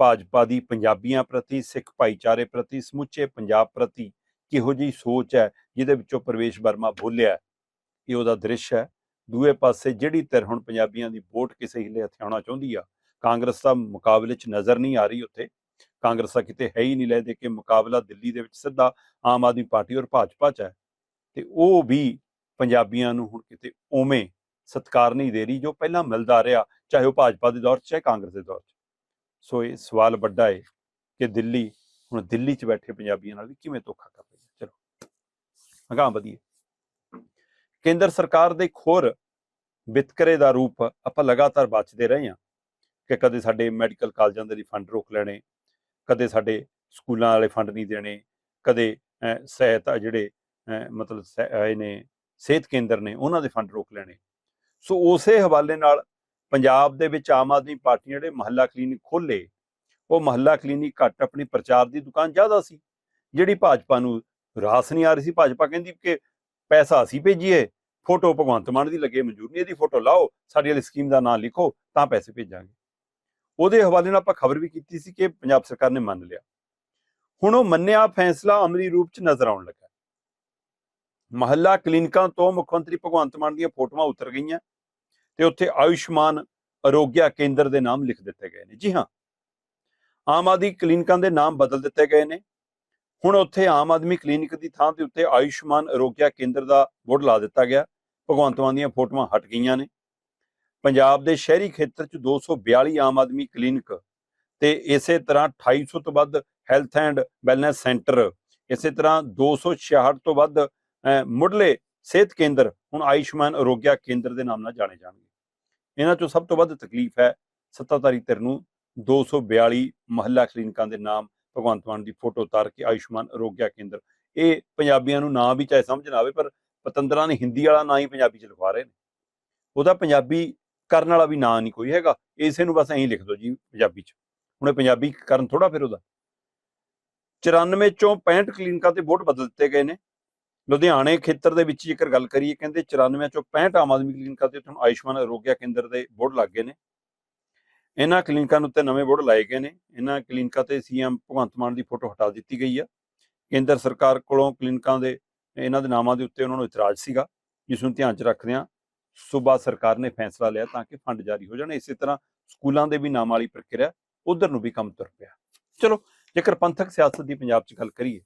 ਭਾਜਪਾ ਦੀ ਪੰਜਾਬੀਆਂ ਪ੍ਰਤੀ, ਸਿੱਖ ਭਾਈਚਾਰੇ ਪ੍ਰਤੀ, ਸਮੁੱਚੇ ਪੰਜਾਬ ਪ੍ਰਤੀ ਕਿਹੋ ਜਿਹੀ ਸੋਚ ਹੈ ਜਿਹਦੇ ਵਿੱਚੋਂ ਪ੍ਰਵੇਸ਼ ਵਰਮਾ ਬੋਲਿਆ ਇਹ ਉਹਦਾ ਦ੍ਰਿਸ਼ ਹੈ। ਦੂਏ ਪਾਸੇ ਜਿਹੜੀ ਧਿਰ ਹੁਣ ਪੰਜਾਬੀਆਂ ਦੀ ਵੋਟ ਕਿਸੇ ਹਿੱਲੇ ਹਥਿਆਉਣਾ ਚਾਹੁੰਦੀ ਆ, ਕਾਂਗਰਸ ਦਾ ਮੁਕਾਬਲੇ 'ਚ ਨਜ਼ਰ ਨਹੀਂ ਆ ਰਹੀ ਉੱਥੇ। ਕਾਂਗਰਸ ਦਾ ਕਿਤੇ ਹੈ ਹੀ ਨਹੀਂ ਲੈ ਦੇ ਕੇ ਮੁਕਾਬਲਾ ਦਿੱਲੀ ਦੇ ਵਿੱਚ ਸਿੱਧਾ ਆਮ ਆਦਮੀ ਪਾਰਟੀ ਔਰ ਭਾਜਪਾ 'ਚ ਹੈ। ਤੇ ਉਹ ਵੀ ਪੰਜਾਬੀਆਂ ਨੂੰ ਹੁਣ ਕਿਤੇ ਉਵੇਂ ਸਤਕਾਰ ਨਹੀਂ ਦੇ ਰਹੀ, ਜੋ ਪਹਿਲਾਂ ਮਿਲਦਾ ਰਿਹਾ, ਚਾਹੇ ਉਹ ਭਾਜਪਾ ਦੇ ਦੌਰ 'ਚ ਚਾਹੇ ਕਾਂਗਰਸ ਦੇ ਦੌਰ 'ਚ। ਸੋ ਇਹ ਸਵਾਲ ਵੱਡਾ ਹੈ ਕਿ ਦਿੱਲੀ, ਹੁਣ ਦਿੱਲੀ 'ਚ ਬੈਠੇ ਪੰਜਾਬੀਆਂ ਨਾਲ ਵੀ ਕਿਵੇਂ ਧੋਖਾ ਕਰ ਰਹੀ ਹੈ ਚਲੋ, ਅਗਾਂਹ ਵਧੀਏ। ਕੇਂਦਰ ਸਰਕਾਰ ਦੇ ਖੋਰ ਵਿਤਕਰੇ ਦਾ ਰੂਪ ਆਪਾਂ ਲਗਾਤਾਰ ਬਚਦੇ ਰਹੇ ਹਾਂ ਕਿ ਕਦੇ ਸਾਡੇ ਮੈਡੀਕਲ ਕਾਲਜਾਂ ਦੇ ਲਈ ਫੰਡ ਰੋਕ ਲੈਣੇ, ਕਦੇ ਸਾਡੇ ਸਕੂਲਾਂ ਵਾਲੇ ਫੰਡ ਨਹੀਂ ਦੇਣੇ, ਕਦੇ ਸਹਿਤ ਜਿਹੜੇ ਮਤਲਬ ਸ- ਆਏ ਨੇ ਸਿਹਤ ਕੇਂਦਰ ਨੇ ਉਹਨਾਂ ਦੇ ਫੰਡ ਰੋਕ ਲੈਣੇ। ਸੋ ਉਸੇ ਹਵਾਲੇ ਨਾਲ ਪੰਜਾਬ ਦੇ ਵਿੱਚ ਆਮ ਆਦਮੀ ਪਾਰਟੀ ਨੇ ਜਿਹੜੇ ਮਹੱਲਾ ਕਲੀਨਿਕ ਖੋਲੇ ਉਹ ਮਹੱਲਾ ਕਲੀਨਿਕ ਘੱਟ ਆਪਣੀ ਪ੍ਰਚਾਰ ਦੀ ਦੁਕਾਨ ਜ਼ਿਆਦਾ ਸੀ, ਜਿਹੜੀ ਭਾਜਪਾ ਨੂੰ ਰਾਸ ਨਹੀਂ ਆ ਰਹੀ ਸੀ। ਭਾਜਪਾ ਕਹਿੰਦੀ ਕਿ ਪੈਸਾ ਅਸੀਂ ਭੇਜੀਏ, ਫੋਟੋ ਭਗਵੰਤ ਮਾਨ ਦੀ ਲੱਗੇ ਮਨਜ਼ੂਰ ਨਹੀਂ, ਇਹਦੀ ਫੋਟੋ ਲਾਓ, ਸਾਡੀ ਵਾਲੀ ਸਕੀਮ ਦਾ ਨਾਮ ਲਿਖੋ, ਤਾਂ ਪੈਸੇ ਭੇਜਾਂਗੇ। ਉਹਦੇ ਹਵਾਲੇ ਨਾਲ ਆਪਾਂ ਖਬਰ ਵੀ ਕੀਤੀ ਸੀ ਕਿ ਪੰਜਾਬ ਸਰਕਾਰ ਨੇ ਮੰਨ ਲਿਆ। ਹੁਣ ਉਹ ਮੰਨਿਆ, ਫੈਸਲਾ ਅਮਲੀ ਰੂਪ ਚ ਨਜ਼ਰ ਆਉਣ ਲੱਗਾ। ਮਹੱਲਾ ਕਲੀਨਿਕਾਂ ਤੋਂ ਮੁੱਖ ਮੰਤਰੀ ਭਗਵੰਤ ਮਾਨ ਦੀਆਂ ਫੋਟੋਆਂ ਉਤਰ ਗਈਆਂ ਤੇ ਉੱਥੇ ਆਯੁਸ਼ਮਾਨ ਅਰੋਗਿਆ ਕੇਂਦਰ ਦੇ ਨਾਮ ਲਿਖ ਦਿੱਤੇ ਗਏ ਨੇ। ਜੀ ਹਾਂ, ਆਮ ਆਦਮੀ ਕਲੀਨਿਕਾਂ ਦੇ ਨਾਮ ਬਦਲ ਦਿੱਤੇ ਗਏ ਨੇ। ਹੁਣ ਉੱਥੇ ਆਮ ਆਦਮੀ ਕਲੀਨਿਕ ਦੀ ਥਾਂ ਦੇ ਉੱਤੇ ਆਯੁਸ਼ਮਾਨ ਅਰੋਗਿਆ ਕੇਂਦਰ ਦਾ ਬੋਰਡ ਲਾ ਦਿੱਤਾ ਗਿਆ। ਭਗਵੰਤ ਮਾਨ ਦੀਆਂ ਫੋਟੋਆਂ ਹਟ ਗਈਆਂ ਨੇ। ਪੰਜਾਬ ਦੇ ਸ਼ਹਿਰੀ ਖੇਤਰ 'ਚ 242 ਆਮ ਆਦਮੀ ਕਲੀਨਿਕ ਤੇ ਇਸੇ ਤਰ੍ਹਾਂ 2800 ਤੋਂ ਵੱਧ ਹੈਲਥ ਐਂਡ ਵੈਲਨੈਸ ਸੈਂਟਰ, ਇਸੇ ਤਰ੍ਹਾਂ 266 ਤੋਂ ਵੱਧ ਮੁੱਢਲੇ ਸਿਹਤ ਕੇਂਦਰ ਹੁਣ ਆਯੁਸ਼ਮਾਨ ਅਰੋਗਿਆ ਕੇਂਦਰ ਦੇ ਨਾਮ ਨਾਲ ਜਾਣੇ ਜਾਣਗੇ। ਇਹਨਾਂ 'ਚੋਂ ਸਭ ਤੋਂ ਵੱਧ ਤਕਲੀਫ ਹੈ ਸੱਤਾਧਾਰੀ ਧਿਰ ਨੂੰ 242 ਮਹੱਲਾ ਕਲੀਨਿਕਾਂ ਦੇ ਨਾਮ ਭਗਵੰਤ ਮਾਨ ਦੀ ਫੋਟੋ ਉਤਾਰ ਕੇ ਆਯੁਸ਼ਮਾਨ ਅਰੋਗਿਆ ਕੇਂਦਰ। ਇਹ ਪੰਜਾਬੀਆਂ ਨੂੰ ਨਾਂ ਵੀ ਚਾਹੇ ਸਮਝ ਨਾ ਆਵੇ, ਪਰ ਪਤੰਦਰਾਂ ਨੇ ਹਿੰਦੀ ਵਾਲਾ ਨਾਂ ਹੀ ਪੰਜਾਬੀ 'ਚ ਲਿਖਵਾ ਰਹੇ ਨੇ। ਉਹਦਾ ਪੰਜਾਬੀ ਕਰਨ ਵਾਲਾ ਵੀ ਨਾਂ ਨਹੀਂ ਕੋਈ ਹੈਗਾ। ਇਸੇ ਨੂੰ ਬਸ ਐਂ ਲਿਖ ਦਿਓ ਜੀ ਪੰਜਾਬੀ 'ਚ। ਹੁਣ ਪੰਜਾਬੀ ਕਰਨ ਥੋੜਾ ਫਿਰ ਉਹਦਾ। 94 ਚੋਂ 65 ਕਲੀਨਿਕਾਂ ਤੇ ਬੋਰਡ ਬਦਲ ਦਿੱਤੇ ਗਏ ਨੇ। ਲੁਧਿਆਣੇ ਖੇਤਰ ਦੇ ਵਿੱਚ ਜੇਕਰ ਗੱਲ ਕਰੀਏ, ਕਹਿੰਦੇ 94 ਚੋਂ 65 ਆਮ ਆਦਮੀ ਕਲੀਨਿਕਾਂ ਤੇ ਹੁਣ ਆਯੁਸ਼ਮਾਨ ਅਰੋਗਿਆ ਕੇਂਦਰ ਦੇ ਬੋਰਡ ਲੱਗ ਗਏ ਨੇ। ਇਹਨਾਂ ਕਲੀਨਿਕਾਂ ਨੂੰ ਉੱਤੇ ਨਵੇਂ ਬੋਰਡ ਲਾਏ ਗਏ ਨੇ। ਇਹਨਾਂ ਕਲੀਨਿਕਾਂ ਤੇ ਸੀਐਮ ਭਗਵੰਤ ਮਾਨ ਦੀ ਫੋਟੋ ਹਟਾ ਦਿੱਤੀ ਗਈ ਆ। ਕੇਂਦਰ ਸਰਕਾਰ ਕੋਲੋਂ ਕਲੀਨਿਕਾਂ ਦੇ, ਇਹਨਾਂ ਦੇ ਨਾਮਾਂ ਦੇ ਉੱਤੇ ਉਹਨਾਂ ਨੂੰ ਇਤਰਾਜ਼ ਸੀਗਾ, ਜਿਸ ਨੂੰ ਧਿਆਨ 'ਚ ਰੱਖਦਿਆਂ ਸੂਬਾ ਸਰਕਾਰ ਨੇ ਫੈਸਲਾ ਲਿਆ ਤਾਂ ਕਿ ਫੰਡ ਜਾਰੀ ਹੋ ਜਾਣ। ਇਸੇ ਤਰ੍ਹਾਂ ਸਕੂਲਾਂ ਦੇ ਵੀ ਨਾਮ ਵਾਲੀ ਪ੍ਰਕਿਰਿਆ ਉਧਰ ਨੂੰ ਵੀ ਕੰਮ ਤੁਰ ਪਿਆ। ਚਲੋ, ਜੇਕਰ ਪੰਥਕ ਸਿਆਸਤ ਦੀ ਪੰਜਾਬ 'ਚ ਗੱਲ ਕਰੀਏ,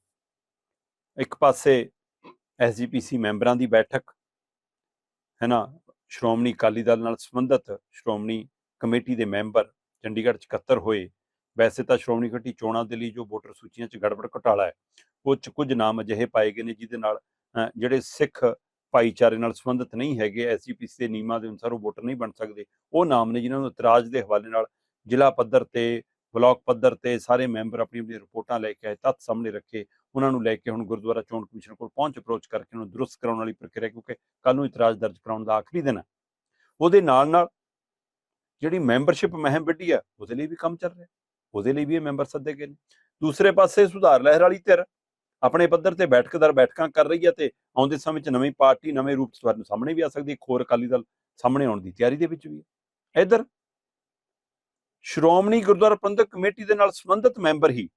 ਇੱਕ ਪਾਸੇ ਐਸਜੀਪੀਸੀ ਮੈਂਬਰਾਂ ਦੀ ਬੈਠਕ ਹੈ ਨਾ ਸ਼੍ਰੋਮਣੀ ਅਕਾਲੀ ਦਲ ਨਾਲ ਸੰਬੰਧਿਤ ਸ਼੍ਰੋਮਣੀ ਕਮੇਟੀ ਦੇ ਮੈਂਬਰ ਚੰਡੀਗੜ੍ਹ 'ਚ ਇਕੱਤਰ ਹੋਏ। ਵੈਸੇ ਤਾਂ ਸ਼੍ਰੋਮਣੀ ਕਮੇਟੀ ਚੋਣਾਂ ਦੇ ਲਈ ਜੋ ਵੋਟਰ ਸੂਚੀਆਂ 'ਚ ਗੜਬੜ ਘੁਟਾਲਾ ਹੈ, ਉਹ 'ਚ ਕੁਝ ਨਾਮ ਅਜਿਹੇ ਪਾਏ ਗਏ ਨੇ ਜਿਹਦੇ ਨਾਲ ਜਿਹੜੇ ਸਿੱਖ ਭਾਈਚਾਰੇ ਨਾਲ ਸੰਬੰਧਿਤ ਨਹੀਂ ਹੈਗੇ, ਐਸਜੀਪੀਸੀ ਦੇ ਨਿਯਮਾਂ ਦੇ ਅਨੁਸਾਰ ਉਹ ਵੋਟਰ ਨਹੀਂ ਬਣ ਸਕਦੇ। ਉਹ ਨਾਮ ਨੇ ਜਿਨ੍ਹਾਂ ਨੂੰ ਇਤਰਾਜ਼ ਦੇ ਹਵਾਲੇ ਨਾਲ ਜ਼ਿਲ੍ਹਾ ਪੱਧਰ ਤੇ, ਬਲਾਕ ਪੱਧਰ ਤੇ ਸਾਰੇ ਮੈਂਬਰ ਆਪਣੀ ਆਪਣੀ ਰਿਪੋਰਟਾਂ ਲੈ ਕੇ ਆਏ, ਤੱਥ ਸਾਹਮਣੇ ਰੱਖੇ। ਉਹਨਾਂ ਨੂੰ ਲੈ ਕੇ ਹੁਣ ਗੁਰਦੁਆਰਾ ਚੋਣ ਕਮਿਸ਼ਨ ਕੋਲ ਪਹੁੰਚ ਅਪਰੋਚ ਕਰਕੇ ਉਹਨਾਂ ਨੂੰ ਦਰੁਸਤ ਕਰਾਉਣ ਵਾਲੀ ਪ੍ਰਕਿਰਿਆ, ਕਿਉਂਕਿ ਕੱਲ ਨੂੰ ਇਤਰਾਜ਼ ਦਰਜ ਕਰਾਉਣ ਦਾ ਆਖਰੀ ਦਿਨ ਹੈ। ਉਹਦੇ ਨਾਲ ਨਾਲ ਜਿਹੜੀ ਮੈਂਬਰਸ਼ਿਪ ਮਹਿਮ ਵੱਡੀ ਆ, ਉਹਦੇ ਲਈ ਵੀ ਕੰਮ ਚੱਲ ਰਿਹਾ। ਉਹਦੇ ਲਈ ਵੀ ਇਹ ਮੈਂਬਰ ਸੱਦੇ ਗਏ ਨੇ। ਦੂਸਰੇ ਪਾਸੇ ਸੁਧਾਰ ਲਹਿਰ ਵਾਲੀ ਧਿਰ ਆਪਣੇ ਪੱਧਰ ਤੇ ਬੈਠਕਦਾਰ ਬੈਠਕਾਂ ਕਰ ਰਹੀ ਹੈ ਤੇ ਆਉਂਦੇ ਸਮੇਂ 'ਚ ਨਵੀਂ ਪਾਰਟੀ, ਨਵੇਂ ਰੂਪ 'ਚ ਸਾਹਮਣੇ ਵੀ ਆ ਸਕਦੀ ਹੈ। ਇੱਕ ਹੋਰ ਅਕਾਲੀ ਦਲ ਸਾਹਮਣੇ ਆਉਣ ਦੀ ਤਿਆਰੀ ਦੇ ਵਿੱਚ ਵੀ ਹੈ। ਇੱਧਰ ਸ਼੍ਰੋਮਣੀ ਗੁਰਦੁਆਰਾ ਪ੍ਰਬੰਧਕ ਕਮੇਟੀ ਦੇ ਨਾਲ ਸੰਬੰਧਿਤ ਮੈਂਬਰ ਹੀ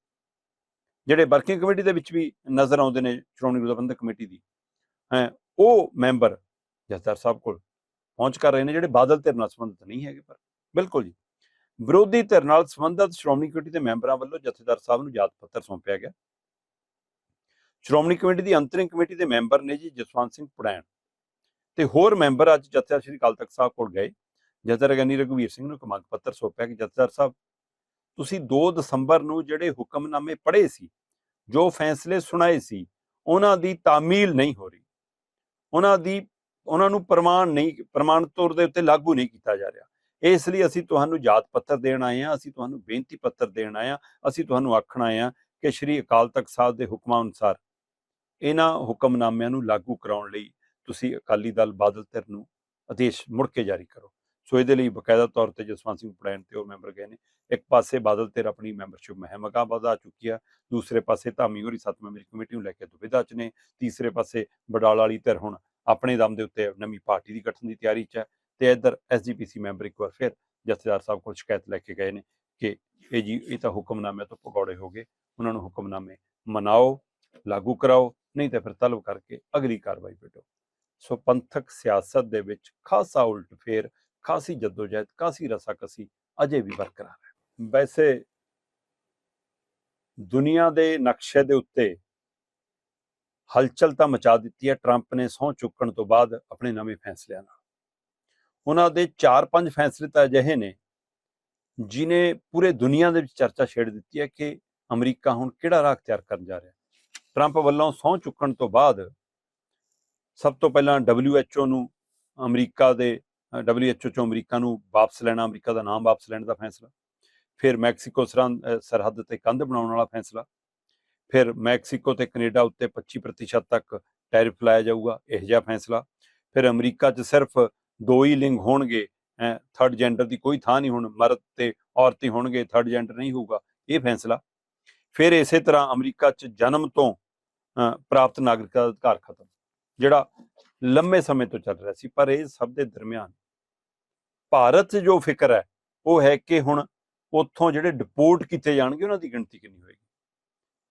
ਜਿਹੜੇ ਵਰਕਿੰਗ ਕਮੇਟੀ ਦੇ ਵਿੱਚ ਵੀ ਨਜ਼ਰ ਆਉਂਦੇ ਨੇ ਸ਼੍ਰੋਮਣੀ ਗੁਰਦੁਆਰਾ ਪ੍ਰਬੰਧਕ ਕਮੇਟੀ ਦੀ, ਹੈ, ਉਹ ਮੈਂਬਰ ਜਥੇਦਾਰ ਸਾਹਿਬ ਕੋਲ ਪਹੁੰਚ ਕਰ ਰਹੇ ਨੇ, ਜਿਹੜੇ ਬਾਦਲ ਧਿਰ ਨਾਲ ਸੰਬੰਧਿਤ ਨਹੀਂ ਹੈਗੇ ਪਰ, ਬਿਲਕੁਲ ਜੀ। ਵਿਰੋਧੀ ਧਿਰ ਨਾਲ ਸੰਬੰਧਿਤ ਸ਼੍ਰੋਮਣੀ ਕਮੇਟੀ ਦੇ ਮੈਂਬਰਾਂ ਵੱਲੋਂ ਜਥੇਦਾਰ ਸਾਹਿਬ ਨੂੰ ਯਾਦ ਪੱਤਰ ਸੌਂਪਿਆ ਗਿਆ। ਸ਼੍ਰੋਮਣੀ ਕਮੇਟੀ ਦੀ ਅੰਤਰਿੰਗ ਕਮੇਟੀ ਦੇ ਮੈਂਬਰ ਨੇ ਜੀ ਜਸਵੰਤ ਸਿੰਘ ਪੁੜੈਣ ਤੇ ਹੋਰ ਮੈਂਬਰ ਅੱਜ ਜਥੇਦਾਰ ਸ਼੍ਰੀ ਅਕਾਲ ਤਖਤ ਸਾਹਿਬ ਕੋਲ ਗਏ। ਜਥੇਦਾਰ ਗਿਆਨੀ ਰਘਵੀਰ ਸਿੰਘ ਨੂੰ ਇੱਕ ਮੰਗ ਪੱਤਰ ਸੌਂਪਿਆ ਕਿ ਜਥੇਦਾਰ ਸਾਹਿਬ ਤੁਸੀਂ 2 ਦਸੰਬਰ ਨੂੰ ਜਿਹੜੇ ਹੁਕਮਨਾਮੇ ਪੜ੍ਹੇ ਸੀ, ਜੋ ਫੈਸਲੇ ਸੁਣਾਏ ਸੀ, ਉਹਨਾਂ ਦੀ ਤਾਮੀਲ ਨਹੀਂ ਹੋ ਰਹੀ। ਉਹਨਾਂ ਦੀ, ਉਹਨਾਂ ਨੂੰ ਪ੍ਰਮਾਣ ਨਹੀਂ, ਪ੍ਰਮਾਣ ਤੌਰ ਦੇ ਉੱਤੇ ਲਾਗੂ ਨਹੀਂ ਕੀਤਾ ਜਾ ਰਿਹਾ। ਇਸ ਲਈ ਅਸੀਂ ਤੁਹਾਨੂੰ ਯਾਦ ਪੱਤਰ ਦੇਣ ਆਏ ਹਾਂ, ਅਸੀਂ ਤੁਹਾਨੂੰ ਬੇਨਤੀ ਪੱਤਰ ਦੇਣ ਆਏ ਹਾਂ, ਅਸੀਂ ਤੁਹਾਨੂੰ ਆਖਣ ਆਏ ਹਾਂ ਕਿ ਸ਼੍ਰੀ ਅਕਾਲ ਤਖਤ ਸਾਹਿਬ ਦੇ ਹੁਕਮਾਂ ਅਨੁਸਾਰ ਇਹਨਾਂ ਹੁਕਮਨਾਮਿਆਂ ਨੂੰ ਲਾਗੂ ਕਰਾਉਣ ਲਈ ਤੁਸੀਂ ਅਕਾਲੀ ਦਲ ਬਾਦਲ ਧਿਰ ਨੂੰ ਆਦੇਸ਼ ਮੁੜ ਕੇ ਜਾਰੀ ਕਰੋ। ਸੋ ਇਹਦੇ ਲਈ ਬਕਾਇਦਾ ਤੌਰ ਤੇ ਜਸਵੰਤ ਸਿੰਘ ਪੜੈਣ ਤੇ ਹੋਰ ਮੈਂਬਰ ਗਏ ਨੇ। ਇੱਕ ਪਾਸੇ ਬਾਦਲ ਧਿਰ ਆਪਣੀ ਮੈਂਬਰਸ਼ਿਪ ਮੁਹਿੰਮ ਅਗਾਂਹ ਵਧਾ ਚੁੱਕੀ ਆ, ਦੂਸਰੇ ਪਾਸੇ ਧਾਮੀ ਹੋਰੀ ਸੱਤ ਮੈਂਬਰੀ ਕਮੇਟੀ ਨੂੰ ਲੈ ਕੇ ਦੁਬਿਧਾ ਚ ਨੇ। ਤੀਸਰੇ ਪਾਸੇ ਬਡਾਲ ਵਾਲੀ ਧਿਰ ਹੁਣ ਆਪਣੇ ਦਮ ਦੇ ਉੱਤੇ ਨਵੀਂ ਪਾਰਟੀ ਦੀ ਗਠਨ ਦੀ ਤਿਆਰੀ 'ਚ ਹੈ ਤੇ ਇੱਧਰ ਐਸਜੀਪੀਸੀ ਮੈਂਬਰ ਇੱਕ ਵਾਰ ਫਿਰ ਜਥੇਦਾਰ ਸਾਹਿਬ ਕੋਲ ਸ਼ਿਕਾਇਤ ਲੈ ਕੇ ਗਏ ਨੇ ਕਿ ਇਹ ਜੀ, ਇਹ ਤਾਂ ਹੁਕਮਨਾਮੇ ਤੋਂ ਪਕੌੜੇ ਹੋ ਗਏ। ਉਹਨਾਂ ਨੂੰ ਹੁਕਮਨਾਮੇ ਮਨਾਓ, ਲਾਗੂ ਕਰਾਓ, ਨਹੀਂ ਤਾਂ ਫਿਰ ਤਲਬ ਕਰਕੇ ਅਗਲੀ ਕਾਰਵਾਈ ਭੇਜੋ ਸੋ ਪੰਥਕ ਸਿਆਸਤ ਦੇ ਵਿੱਚ ਖਾਸਾ ਉਲਟ ਫੇਰ ਖਾਸੀ ਜਦੋਜਹਿਦ ਖਾਸੀ ਰਸਾਕਸੀ ਅਜੇ ਵੀ ਬਰਕਰਾਰ ਹੈ। ਵੈਸੇ ਦੁਨੀਆ ਦੇ ਨਕਸ਼ੇ ਦੇ ਉੱਤੇ ਹਲਚਲ ਤਾਂ ਮਚਾ ਦਿੱਤੀ ਹੈ, ਟਰੰਪ ਨੇ ਸਹੁੰ ਚੁੱਕਣ ਤੋਂ ਬਾਅਦ ਆਪਣੇ ਨਵੇਂ ਫੈਸਲਿਆਂ ਨਾਲ। ਉਹਨਾਂ ਦੇ 4-5 ਫੈਸਲੇ ਤਾਂ ਅਜਿਹੇ ਨੇ ਜਿਨੇ ਪੂਰੇ ਦੁਨੀਆ ਦੇ ਵਿੱਚ ਚਰਚਾ ਛੇੜ ਦਿੱਤੀ ਹੈ ਕਿ ਅਮਰੀਕਾ ਹੁਣ ਕਿਹੜਾ ਰਾਹ ਤਿਆਰ ਕਰਨ ਜਾ ਰਿਹਾ ਟਰੰਪ ਵੱਲੋਂ ਸਹੁੰ ਚੁੱਕਣ ਤੋਂ ਬਾਅਦ ਸਭ ਤੋਂ ਪਹਿਲਾਂ WHO ਨੂੰ ਅਮਰੀਕਾ ਦੇ WHO ਚੋਂ ਅਮਰੀਕਾ ਨੂੰ ਵਾਪਸ ਲੈਣਾ, ਅਮਰੀਕਾ ਦਾ ਨਾਮ ਵਾਪਸ ਲੈਣ ਦਾ ਫੈਸਲਾ। ਫਿਰ ਮੈਕਸੀਕੋ ਸਰਹੰਦ ਸਰਹੱਦ ਤੇ ਕੰਧ ਬਣਾਉਣ ਵਾਲਾ ਫੈਸਲਾ। ਫਿਰ ਮੈਕਸੀਕੋ ਤੇ ਕੈਨੇਡਾ ਉੱਤੇ 25% ਤੱਕ ਟੈਰਿਫ ਲਾਇਆ ਜਾਊਗਾ, ਇਹ ਜਿਹਾ ਫੈਸਲਾ। ਫਿਰ ਅਮਰੀਕਾ 'ਚ ਸਿਰਫ ਦੋ ਹੀ ਲਿੰਗ ਹੋਣਗੇ ਥਰਡ ਜੈਂਡਰ ਦੀ ਕੋਈ ਥਾਂ ਨਹੀਂ ਹੁਣ, ਮਰਦ ਤੇ ਔਰਤ ਹੀ ਹੋਣਗੇ ਥਰਡ ਜੈਂਡਰ ਨਹੀਂ ਹੋਊਗਾ, ਇਹ ਫੈਸਲਾ। ਫਿਰ ਇਸੇ ਤਰ੍ਹਾਂ ਅਮਰੀਕਾ 'ਚ ਜਨਮ ਤੋਂ ਪ੍ਰਾਪਤ ਨਾਗਰਿਕਤਾ ਦਾ ਅਧਿਕਾਰ ਖਤਮ, ਜਿਹੜਾ ਲੰਮੇ ਸਮੇਂ ਤੋਂ ਚੱਲ ਰਿਹਾ ਸੀ, ਪਰ ਇਹ ਸਭ ਦੇ ਦਰਮਿਆਨ ਭਾਰਤ 'ਚ ਜੋ ਫਿਕਰ ਹੈ, ਉਹ ਹੈ ਕਿ ਹੁਣ ਉੱਥੋਂ ਜਿਹੜੇ ਡਿਪੋਰਟ ਕੀਤੇ ਜਾਣਗੇ, ਉਹਨਾਂ ਦੀ ਗਿਣਤੀ ਕਿੰਨੀ ਹੋਏਗੀ?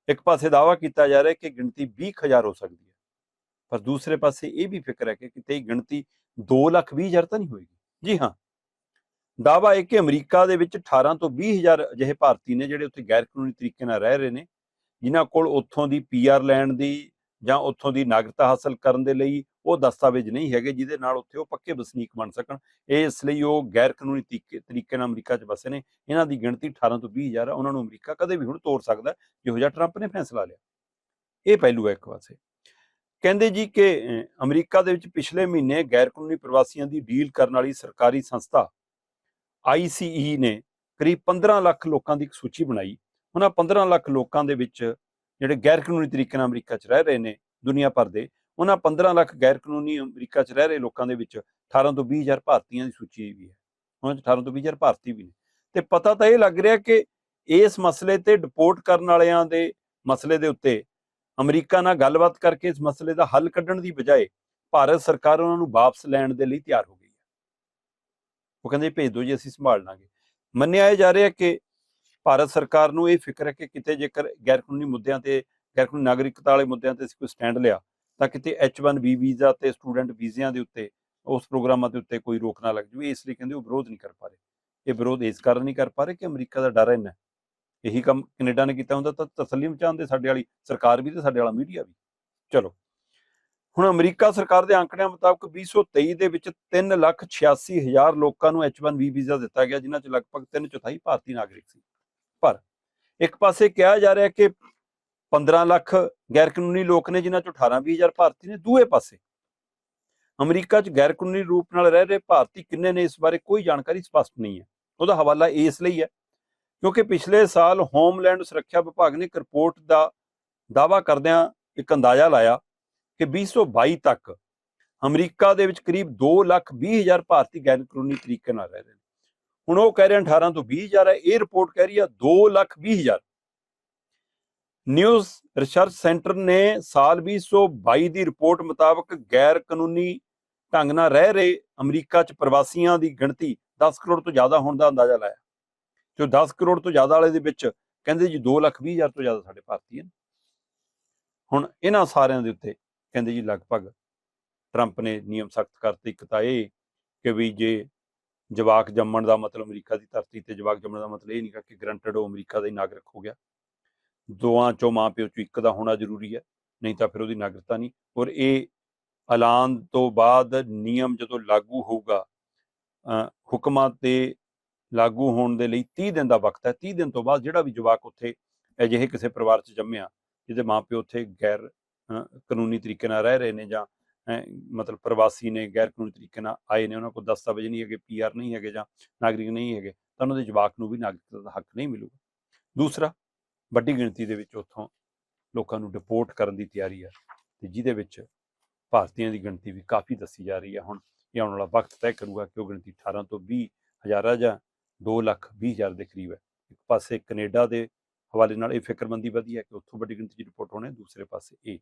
ਇੱਕ ਪਾਸੇ ਦਾਵਾ ਕੀਤਾ ਜਾ ਰਿਹਾ ਕਿ ਗਿਣਤੀ 20000 ਹੋ ਸਕਦੀ ਹੈ, ਪਰ ਦੂਸਰੇ ਪਾਸੇ ਇਹ ਵੀ ਫਿਕਰ ਹੈ ਕਿ ਕਿਤੇ ਗਿਣਤੀ 2 ਲੱਖ 20 ਹਜ਼ਾਰ ਤਾਂ ਨਹੀਂ ਹੋਏਗੀ। ਜੀ ਹਾਂ। ਦਾਵਾ ਹੈ ਕਿ ਅਮਰੀਕਾ ਦੇ ਵਿੱਚ 18 ਤੋਂ 20 ਹਜ਼ਾਰ ਅਜਿਹੇ ਭਾਰਤੀ ਨੇ ਜਿਹੜੇ ਉੱਥੇ ਗੈਰ ਕਾਨੂੰਨੀ ਤਰੀਕੇ ਨਾਲ ਰਹਿ ਰਹੇ ਨੇ, ਜਿਨ੍ਹਾਂ ਕੋਲ ਉੱਥੋਂ ਦੀ ਪੀਆਰ ਲੈਣ ਦੀ ਜਾਂ ਉੱਥੋਂ ਦੀ ਨਾਗਰਿਕਤਾ ਹਾਸਲ ਕਰਨ ਦੇ ਲਈ ਉਹ ਦਸਤਾਵੇਜ਼ ਨਹੀਂ ਹੈਗੇ ਜਿਹਦੇ ਨਾਲ ਉੱਥੇ ਉਹ ਪੱਕੇ ਵਸਨੀਕ ਬਣ ਸਕਣ। ਇਹ ਇਸ ਲਈ ਉਹ ਗੈਰ ਕਾਨੂੰਨੀ ਤਰੀਕੇ ਤਰੀਕੇ ਨਾਲ ਅਮਰੀਕਾ 'ਚ ਵਸੇ ਨੇ। ਇਹਨਾਂ ਦੀ ਗਿਣਤੀ 18 ਤੋਂ 20 ਹਜ਼ਾਰ ਆ। ਉਹਨਾਂ ਨੂੰ ਅਮਰੀਕਾ ਕਦੇ ਵੀ ਹੁਣ ਤੋੜ ਸਕਦਾ ਜਿਹੋ ਜਿਹਾ ਟਰੰਪ ਨੇ ਫੈਸਲਾ ਲਿਆ। ਇਹ ਪਹਿਲੂ ਹੈ ਇੱਕ ਪਾਸੇ। ਕਹਿੰਦੇ ਜੀ ਕਿ ਅਮਰੀਕਾ ਦੇ ਵਿੱਚ ਪਿਛਲੇ ਮਹੀਨੇ ਗੈਰ ਕਾਨੂੰਨੀ ਪ੍ਰਵਾਸੀਆਂ ਦੀ ਡੀਲ ਕਰਨ ਵਾਲੀ ਸਰਕਾਰੀ ਸੰਸਥਾ ICE ਨੇ ਕਰੀਬ 15 ਲੱਖ ਲੋਕਾਂ ਦੀ ਇੱਕ ਸੂਚੀ ਬਣਾਈ। ਉਹਨਾਂ 15 ਲੱਖ ਲੋਕਾਂ ਦੇ ਵਿੱਚ ਜਿਹੜੇ ਗੈਰ ਕਾਨੂੰਨੀ ਤਰੀਕੇ ਨਾਲ ਅਮਰੀਕਾ 'ਚ ਰਹਿ ਰਹੇ ਨੇ, ਦੁਨੀਆ ਭਰ ਦੇ, ਉਹਨਾਂ 15 ਲੱਖ ਗੈਰ ਕਾਨੂੰਨੀ ਅਮਰੀਕਾ 'ਚ ਰਹਿ ਰਹੇ ਲੋਕਾਂ ਦੇ ਵਿੱਚ 18 ਤੋਂ 20 ਹਜ਼ਾਰ ਭਾਰਤੀਆਂ ਦੀ ਸੂਚੀ ਵੀ ਹੈ। ਉਹਨਾਂ 'ਚ 18 ਤੋਂ 20 ਹਜ਼ਾਰ ਭਾਰਤੀ ਵੀ ਨੇ। ਤੇ ਪਤਾ ਤਾਂ ਇਹ ਲੱਗ ਰਿਹਾ ਕਿ ਇਸ ਮਸਲੇ ਤੇ ਡਿਪੋਰਟ ਕਰਨ ਵਾਲਿਆਂ ਦੇ ਮਸਲੇ ਦੇ ਉੱਤੇ ਅਮਰੀਕਾ ਨਾਲ ਗੱਲਬਾਤ ਕਰਕੇ ਇਸ ਮਸਲੇ ਦਾ ਹੱਲ ਕੱਢਣ ਦੀ ਬਜਾਏ ਭਾਰਤ ਸਰਕਾਰ ਉਹਨਾਂ ਨੂੰ ਵਾਪਸ ਲੈਣ ਦੇ ਲਈ ਤਿਆਰ ਹੋ ਗਈ ਹੈ। ਉਹ ਕਹਿੰਦੇ ਭੇਜ ਦਿਓ ਜੀ, ਅਸੀਂ ਸੰਭਾਲ ਲਾਂਗੇ। ਮੰਨਿਆ ਇਹ ਜਾ ਰਿਹਾ ਕਿ ਭਾਰਤ ਸਰਕਾਰ ਨੂੰ ਇਹ ਫਿਕਰ ਹੈ ਕਿ ਕਿਤੇ ਜੇਕਰ ਗੈਰ ਕਾਨੂੰਨੀ ਮੁੱਦਿਆਂ ਤੇ ਗੈਰ ਕਾਨੂੰਨੀ ਨਾਗਰਿਕਤਾ ਵਾਲੇ ਮੁੱਦਿਆਂ ਤੇ ਅਸੀਂ ਕੋਈ ਸਟੈਂਡ ਲਿਆ, ਤਾਂ ਕਿਤੇ H1B ਵੀਜ਼ਾ ਤੇ ਸਟੂਡੈਂਟ ਵੀਜ਼ਿਆਂ ਦੇ ਉੱਤੇ, ਉਸ ਪ੍ਰੋਗਰਾਮਾਂ ਦੇ ਉੱਤੇ ਕੋਈ ਰੋਕ ਨਾ ਲੱਗ ਜਾਵੇ, ਇਸ ਲਈ ਕਹਿੰਦੇ ਉਹ ਵਿਰੋਧ ਨਹੀਂ ਕਰ ਪਾ ਰਹੇ। ਇਹ ਵਿਰੋਧ ਇਸ ਕਾਰਨ ਨਹੀਂ ਕਰ ਪਾ ਰਹੇ ਕਿ ਅਮਰੀਕਾ ਦਾ ਡਰ ਇੰਨਾ ਇਹੀ ਕੰਮ ਕੈਨੇਡਾ ਨੇ ਕੀਤਾ ਹੁੰਦਾ, ਤਾਂ ਤਸੱਲੀ ਮਚਾਉਂਦੇ ਸਾਡੇ ਵਾਲੀ ਸਰਕਾਰ ਵੀ ਤੇ ਸਾਡੇ ਵਾਲਾ ਮੀਡੀਆ ਵੀ। ਚਲੋ, ਹੁਣ ਅਮਰੀਕਾ ਸਰਕਾਰ ਦੇ ਆંકੜਿਆਂ ਮੁਤਾਬਕ 2023 ਦੇ ਵਿੱਚ 386000 ਲੋਕਾਂ ਨੂੰ H1B ਵੀਜ਼ਾ ਦਿੱਤਾ ਗਿਆ, ਜਿਨ੍ਹਾਂ ਚ ਲਗਭਗ 3 ਚੌਥਾਈ ਭਾਰਤੀ ਨਾਗਰਿਕ ਸੀ। ਪਰ ਇੱਕ ਪਾਸੇ ਕਿਹਾ ਜਾ ਰਿਹਾ ਕਿ 15 ਲੱਖ ਗੈਰ ਕਾਨੂੰਨੀ ਲੋਕ ਨੇ, ਜਿਨ੍ਹਾਂ ਚੋਂ 18 20000 ਭਾਰਤੀ ਨੇ, ਦੂਏ ਪਾਸੇ। ਅਮਰੀਕਾ 'ਚ ਗੈਰ ਕਾਨੂੰਨੀ ਰੂਪ ਨਾਲ ਰਹਿ ਰਹੇ ਭਾਰਤੀ ਕਿੰਨੇ ਨੇ, ਇਸ ਬਾਰੇ ਕੋਈ ਜਾਣਕਾਰੀ ਸਪਸ਼ਟ ਨਹੀਂ ਹੈ। ਉਹਦਾ ਹਵਾਲਾ ਇਸ ਲਈ ਹੈ ਕਿਉਂਕਿ ਪਿਛਲੇ ਸਾਲ ਹੋਮਲੈਂਡ ਸੁਰੱਖਿਆ ਵਿਭਾਗ ਨੇ ਇੱਕ ਰਿਪੋਰਟ ਦਾ ਦਾਵਾ ਕਰਦਿਆਂ ਇੱਕ ਅੰਦਾਜ਼ਾ ਲਾਇਆ ਕਿ 2022 ਤੱਕ ਅਮਰੀਕਾ ਦੇ ਵਿੱਚ ਕਰੀਬ 2 ਲੱਖ 20 ਹਜ਼ਾਰ ਭਾਰਤੀ ਗੈਰ ਕਾਨੂੰਨੀ ਤਰੀਕੇ ਨਾਲ ਰਹਿ ਰਹੇ ਨੇ। ਹੁਣ ਉਹ ਕਹਿ ਰਹੇ ਹਨ 18 ਤੋਂ 20 ਹਜ਼ਾਰ ਹੈ, ਇਹ ਰਿਪੋਰਟ ਕਹਿ ਰਹੀ ਹੈ 2 ਲੱਖ 20 ਨਿਊਜ਼ ਰਿਸਰਚ ਸੈਂਟਰ ਨੇ ਸਾਲ 2022 ਦੀ ਰਿਪੋਰਟ ਮੁਤਾਬਕ ਗੈਰ ਕਾਨੂੰਨੀ ਢੰਗ ਨਾਲ ਰਹਿ ਰਹੇ ਅਮਰੀਕਾ 'ਚ ਪ੍ਰਵਾਸੀਆਂ ਦੀ ਗਿਣਤੀ 10 ਕਰੋੜ ਤੋਂ ਜ਼ਿਆਦਾ ਹੋਣ ਦਾ ਅੰਦਾਜ਼ਾ ਲਾਇਆ। ਜੋ 10 ਕਰੋੜ ਤੋਂ ਜ਼ਿਆਦਾ ਵਾਲੇ ਦੇ ਵਿੱਚ ਕਹਿੰਦੇ ਜੀ 2 ਲੱਖ 20 ਹਜ਼ਾਰ ਤੋਂ ਜ਼ਿਆਦਾ ਸਾਡੇ ਭਾਰਤੀ ਹਨ। ਹੁਣ ਇਹਨਾਂ ਸਾਰਿਆਂ ਦੇ ਉੱਤੇ ਕਹਿੰਦੇ ਜੀ ਲਗਭਗ ਟਰੰਪ ਨੇ ਨਿਯਮ ਸਖਤ ਕਰਤੇ, ਇੱਕ ਤਾਂ ਇਹ ਕਿ ਵੀ ਜੇ ਜਵਾਕ ਜੰਮਣ ਦਾ ਮਤਲਬ ਅਮਰੀਕਾ ਦੀ ਧਰਤੀ ਤੇ ਜਵਾਕ ਜੰਮਣ ਦਾ ਮਤਲਬ ਇਹ ਨਹੀਂ ਕਿ ਗਰੰਟਡ ਉਹ ਅਮਰੀਕਾ ਦਾ ਹੀ ਨਾਗਰਿਕ ਹੋ ਗਿਆ। ਦੋਆਂ ਚੋਂ ਮਾਂ ਪਿਓ ਚੋਂ ਇੱਕ ਦਾ ਹੋਣਾ ਜ਼ਰੂਰੀ ਹੈ ਨਹੀਂ ਤਾਂ ਫਿਰ ਉਹਦੀ ਨਾਗਰਿਕਤਾ ਨਹੀਂ। ਔਰ ਇਹ ਐਲਾਨ ਤੋਂ ਬਾਅਦ ਨਿਯਮ ਜਦੋਂ ਲਾਗੂ ਹੋਊਗਾ ਅ, ਹੁਕਮਾਂ ਤੇ ਲਾਗੂ ਹੋਣ ਦੇ ਲਈ 30 ਦਿਨ ਦਾ ਵਕਤ ਹੈ। 30 ਦਿਨ ਤੋਂ ਬਾਅਦ ਜਿਹੜਾ ਵੀ ਜਵਾਕ ਉੱਥੇ ਅਜਿਹੇ ਕਿਸੇ ਪਰਿਵਾਰ 'ਚ ਜੰਮਿਆ ਜਿਹਦੇ ਮਾਪਿਓ ਉੱਥੇ ਗੈਰ ਅ, ਕਾਨੂੰਨੀ ਤਰੀਕੇ ਨਾਲ ਰਹਿ ਰਹੇ ਨੇ ਜਾਂ ਮਤਲਬ ਪ੍ਰਵਾਸੀ ਨੇ ਗੈਰ ਕਾਨੂੰਨੀ ਤਰੀਕੇ ਨਾਲ ਆਏ ਨੇ, ਉਹਨਾਂ ਕੋਲ ਦਸਤਾਵੇਜ਼ ਨਹੀਂ ਹੈਗੇ ਪੀਆਰ ਨਹੀਂ ਹੈਗੇ ਜਾਂ ਨਾਗਰਿਕ ਨਹੀਂ ਹੈਗੇ, ਤਾਂ ਉਹਨਾਂ ਦੇ ਜਵਾਕ ਨੂੰ ਵੀ ਨਾਗਰਿਕਤਾ ਦਾ ਹੱਕ ਨਹੀਂ ਮਿਲੂਗਾ। ਦੂਸਰਾ, ਵੱਡੀ ਗਿਣਤੀ ਦੇ ਵਿੱਚ ਉੱਥੋਂ ਲੋਕਾਂ ਨੂੰ ਡਿਪੋਰਟ ਕਰਨ ਦੀ ਤਿਆਰੀ ਹੈ ਤੇ ਜਿਹਦੇ ਵਿੱਚ ਭਾਰਤੀਆਂ ਦੀ ਗਿਣਤੀ ਵੀ ਕਾਫੀ ਦੱਸੀ ਜਾ ਰਹੀ ਹੈ ਹੁਣ, ਇਹ ਆਉਣ ਵਾਲਾ ਵਕਤ ਤੈਅ ਕਰੂਗਾ ਕਿ ਉਹ ਗਿਣਤੀ 18 ਤੋਂ 20 ਹਜ਼ਾਰਾਂ ਜਾਂ 2 ਲੱਖ 20 ਹਜ਼ਾਰ ਦੇ ਕਰੀਬ ਹੈ ਇੱਕ ਪਾਸੇ ਕੈਨੇਡਾ ਦੇ ਹਵਾਲੇ ਨਾਲ ਇਹ ਫਿਕਰਮੰਦੀ ਵਧੀ ਹੈ ਕਿ ਉੱਥੋਂ ਵੱਡੀ ਗਿਣਤੀ 'ਚ ਰਿਪੋਰਟ ਹੋਣੇ, ਦੂਸਰੇ ਪਾਸੇ ਇਹ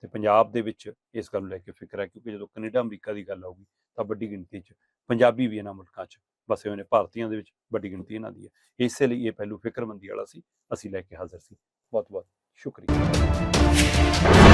ਤੇ ਪੰਜਾਬ ਦੇ ਵਿੱਚ ਇਸ ਗੱਲ ਨੂੰ ਲੈ ਕੇ ਫਿਕਰ ਹੈ ਕਿਉਂਕਿ ਜਦੋਂ ਕੈਨੇਡਾ ਅਮਰੀਕਾ ਦੀ ਗੱਲ ਆਊਗੀ ਤਾਂ ਵੱਡੀ ਗਿਣਤੀ 'ਚ ਪੰਜਾਬੀ ਵੀ ਇਹਨਾਂ ਮੁਲਕਾਂ 'ਚ ਵਸੇ ਹੋਏ ਨੇ, ਭਾਰਤੀਆਂ ਦੇ ਵਿੱਚ ਵੱਡੀ ਗਿਣਤੀ ਇਹਨਾਂ ਦੀ ਹੈ। ਇਸੇ ਲਈ ਇਹ ਪਹਿਲੂ ਫਿਕਰਮੰਦੀ ਵਾਲਾ ਸੀ, ਅਸੀਂ ਲੈ ਕੇ ਹਾਜ਼ਰ ਸੀ। ਬਹੁਤ ਬਹੁਤ ਸ਼ੁਕਰੀਆ।